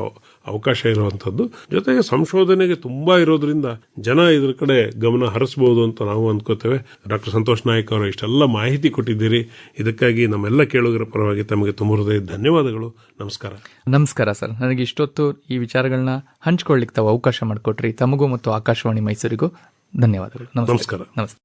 ಅವಕಾಶ ಇರುವಂಥದ್ದು ಜೊತೆಗೆ ಸಂಶೋಧನೆಗೆ ತುಂಬಾ ಇರೋದ್ರಿಂದ ಜನ ಇದ್ರ ಕಡೆ ಗಮನ ಹರಿಸಬಹುದು ಅಂತ ನಾವು ಅಂದ್ಕೋತೇವೆ ಡಾಕ್ಟರ್ ಸಂತೋಷ್ ನಾಯಕ್ ಅವರು ಇಷ್ಟೆಲ್ಲ ಮಾಹಿತಿ ಕೊಟ್ಟಿದ್ದೀರಿ. ಇದಕ್ಕಾಗಿ ನಮ್ಮೆಲ್ಲ ಕೇಳುಗರ ಪರವಾಗಿ ತಮಗೆ ತುಂಬ ಹೃದಯ ಧನ್ಯವಾದಗಳು. ನಮಸ್ಕಾರ. ನಮಸ್ಕಾರ ಸರ್. ನನಗೆ ಇಷ್ಟೊತ್ತು ಈ ವಿಚಾರಗಳನ್ನ ಹಂಚ್ಕೊಳ್ಳಿಕ್ಕೆ ತಾವು ಅವಕಾಶ ಮಾಡಿಕೊಟ್ರಿ. ತಮಗೂ ಮತ್ತು ಆಕಾಶವಾಣಿ ಮೈಸೂರಿಗೂ ಧನ್ಯವಾದಗಳು. ನಮಸ್ಕಾರ. ನಮಸ್ತೆ.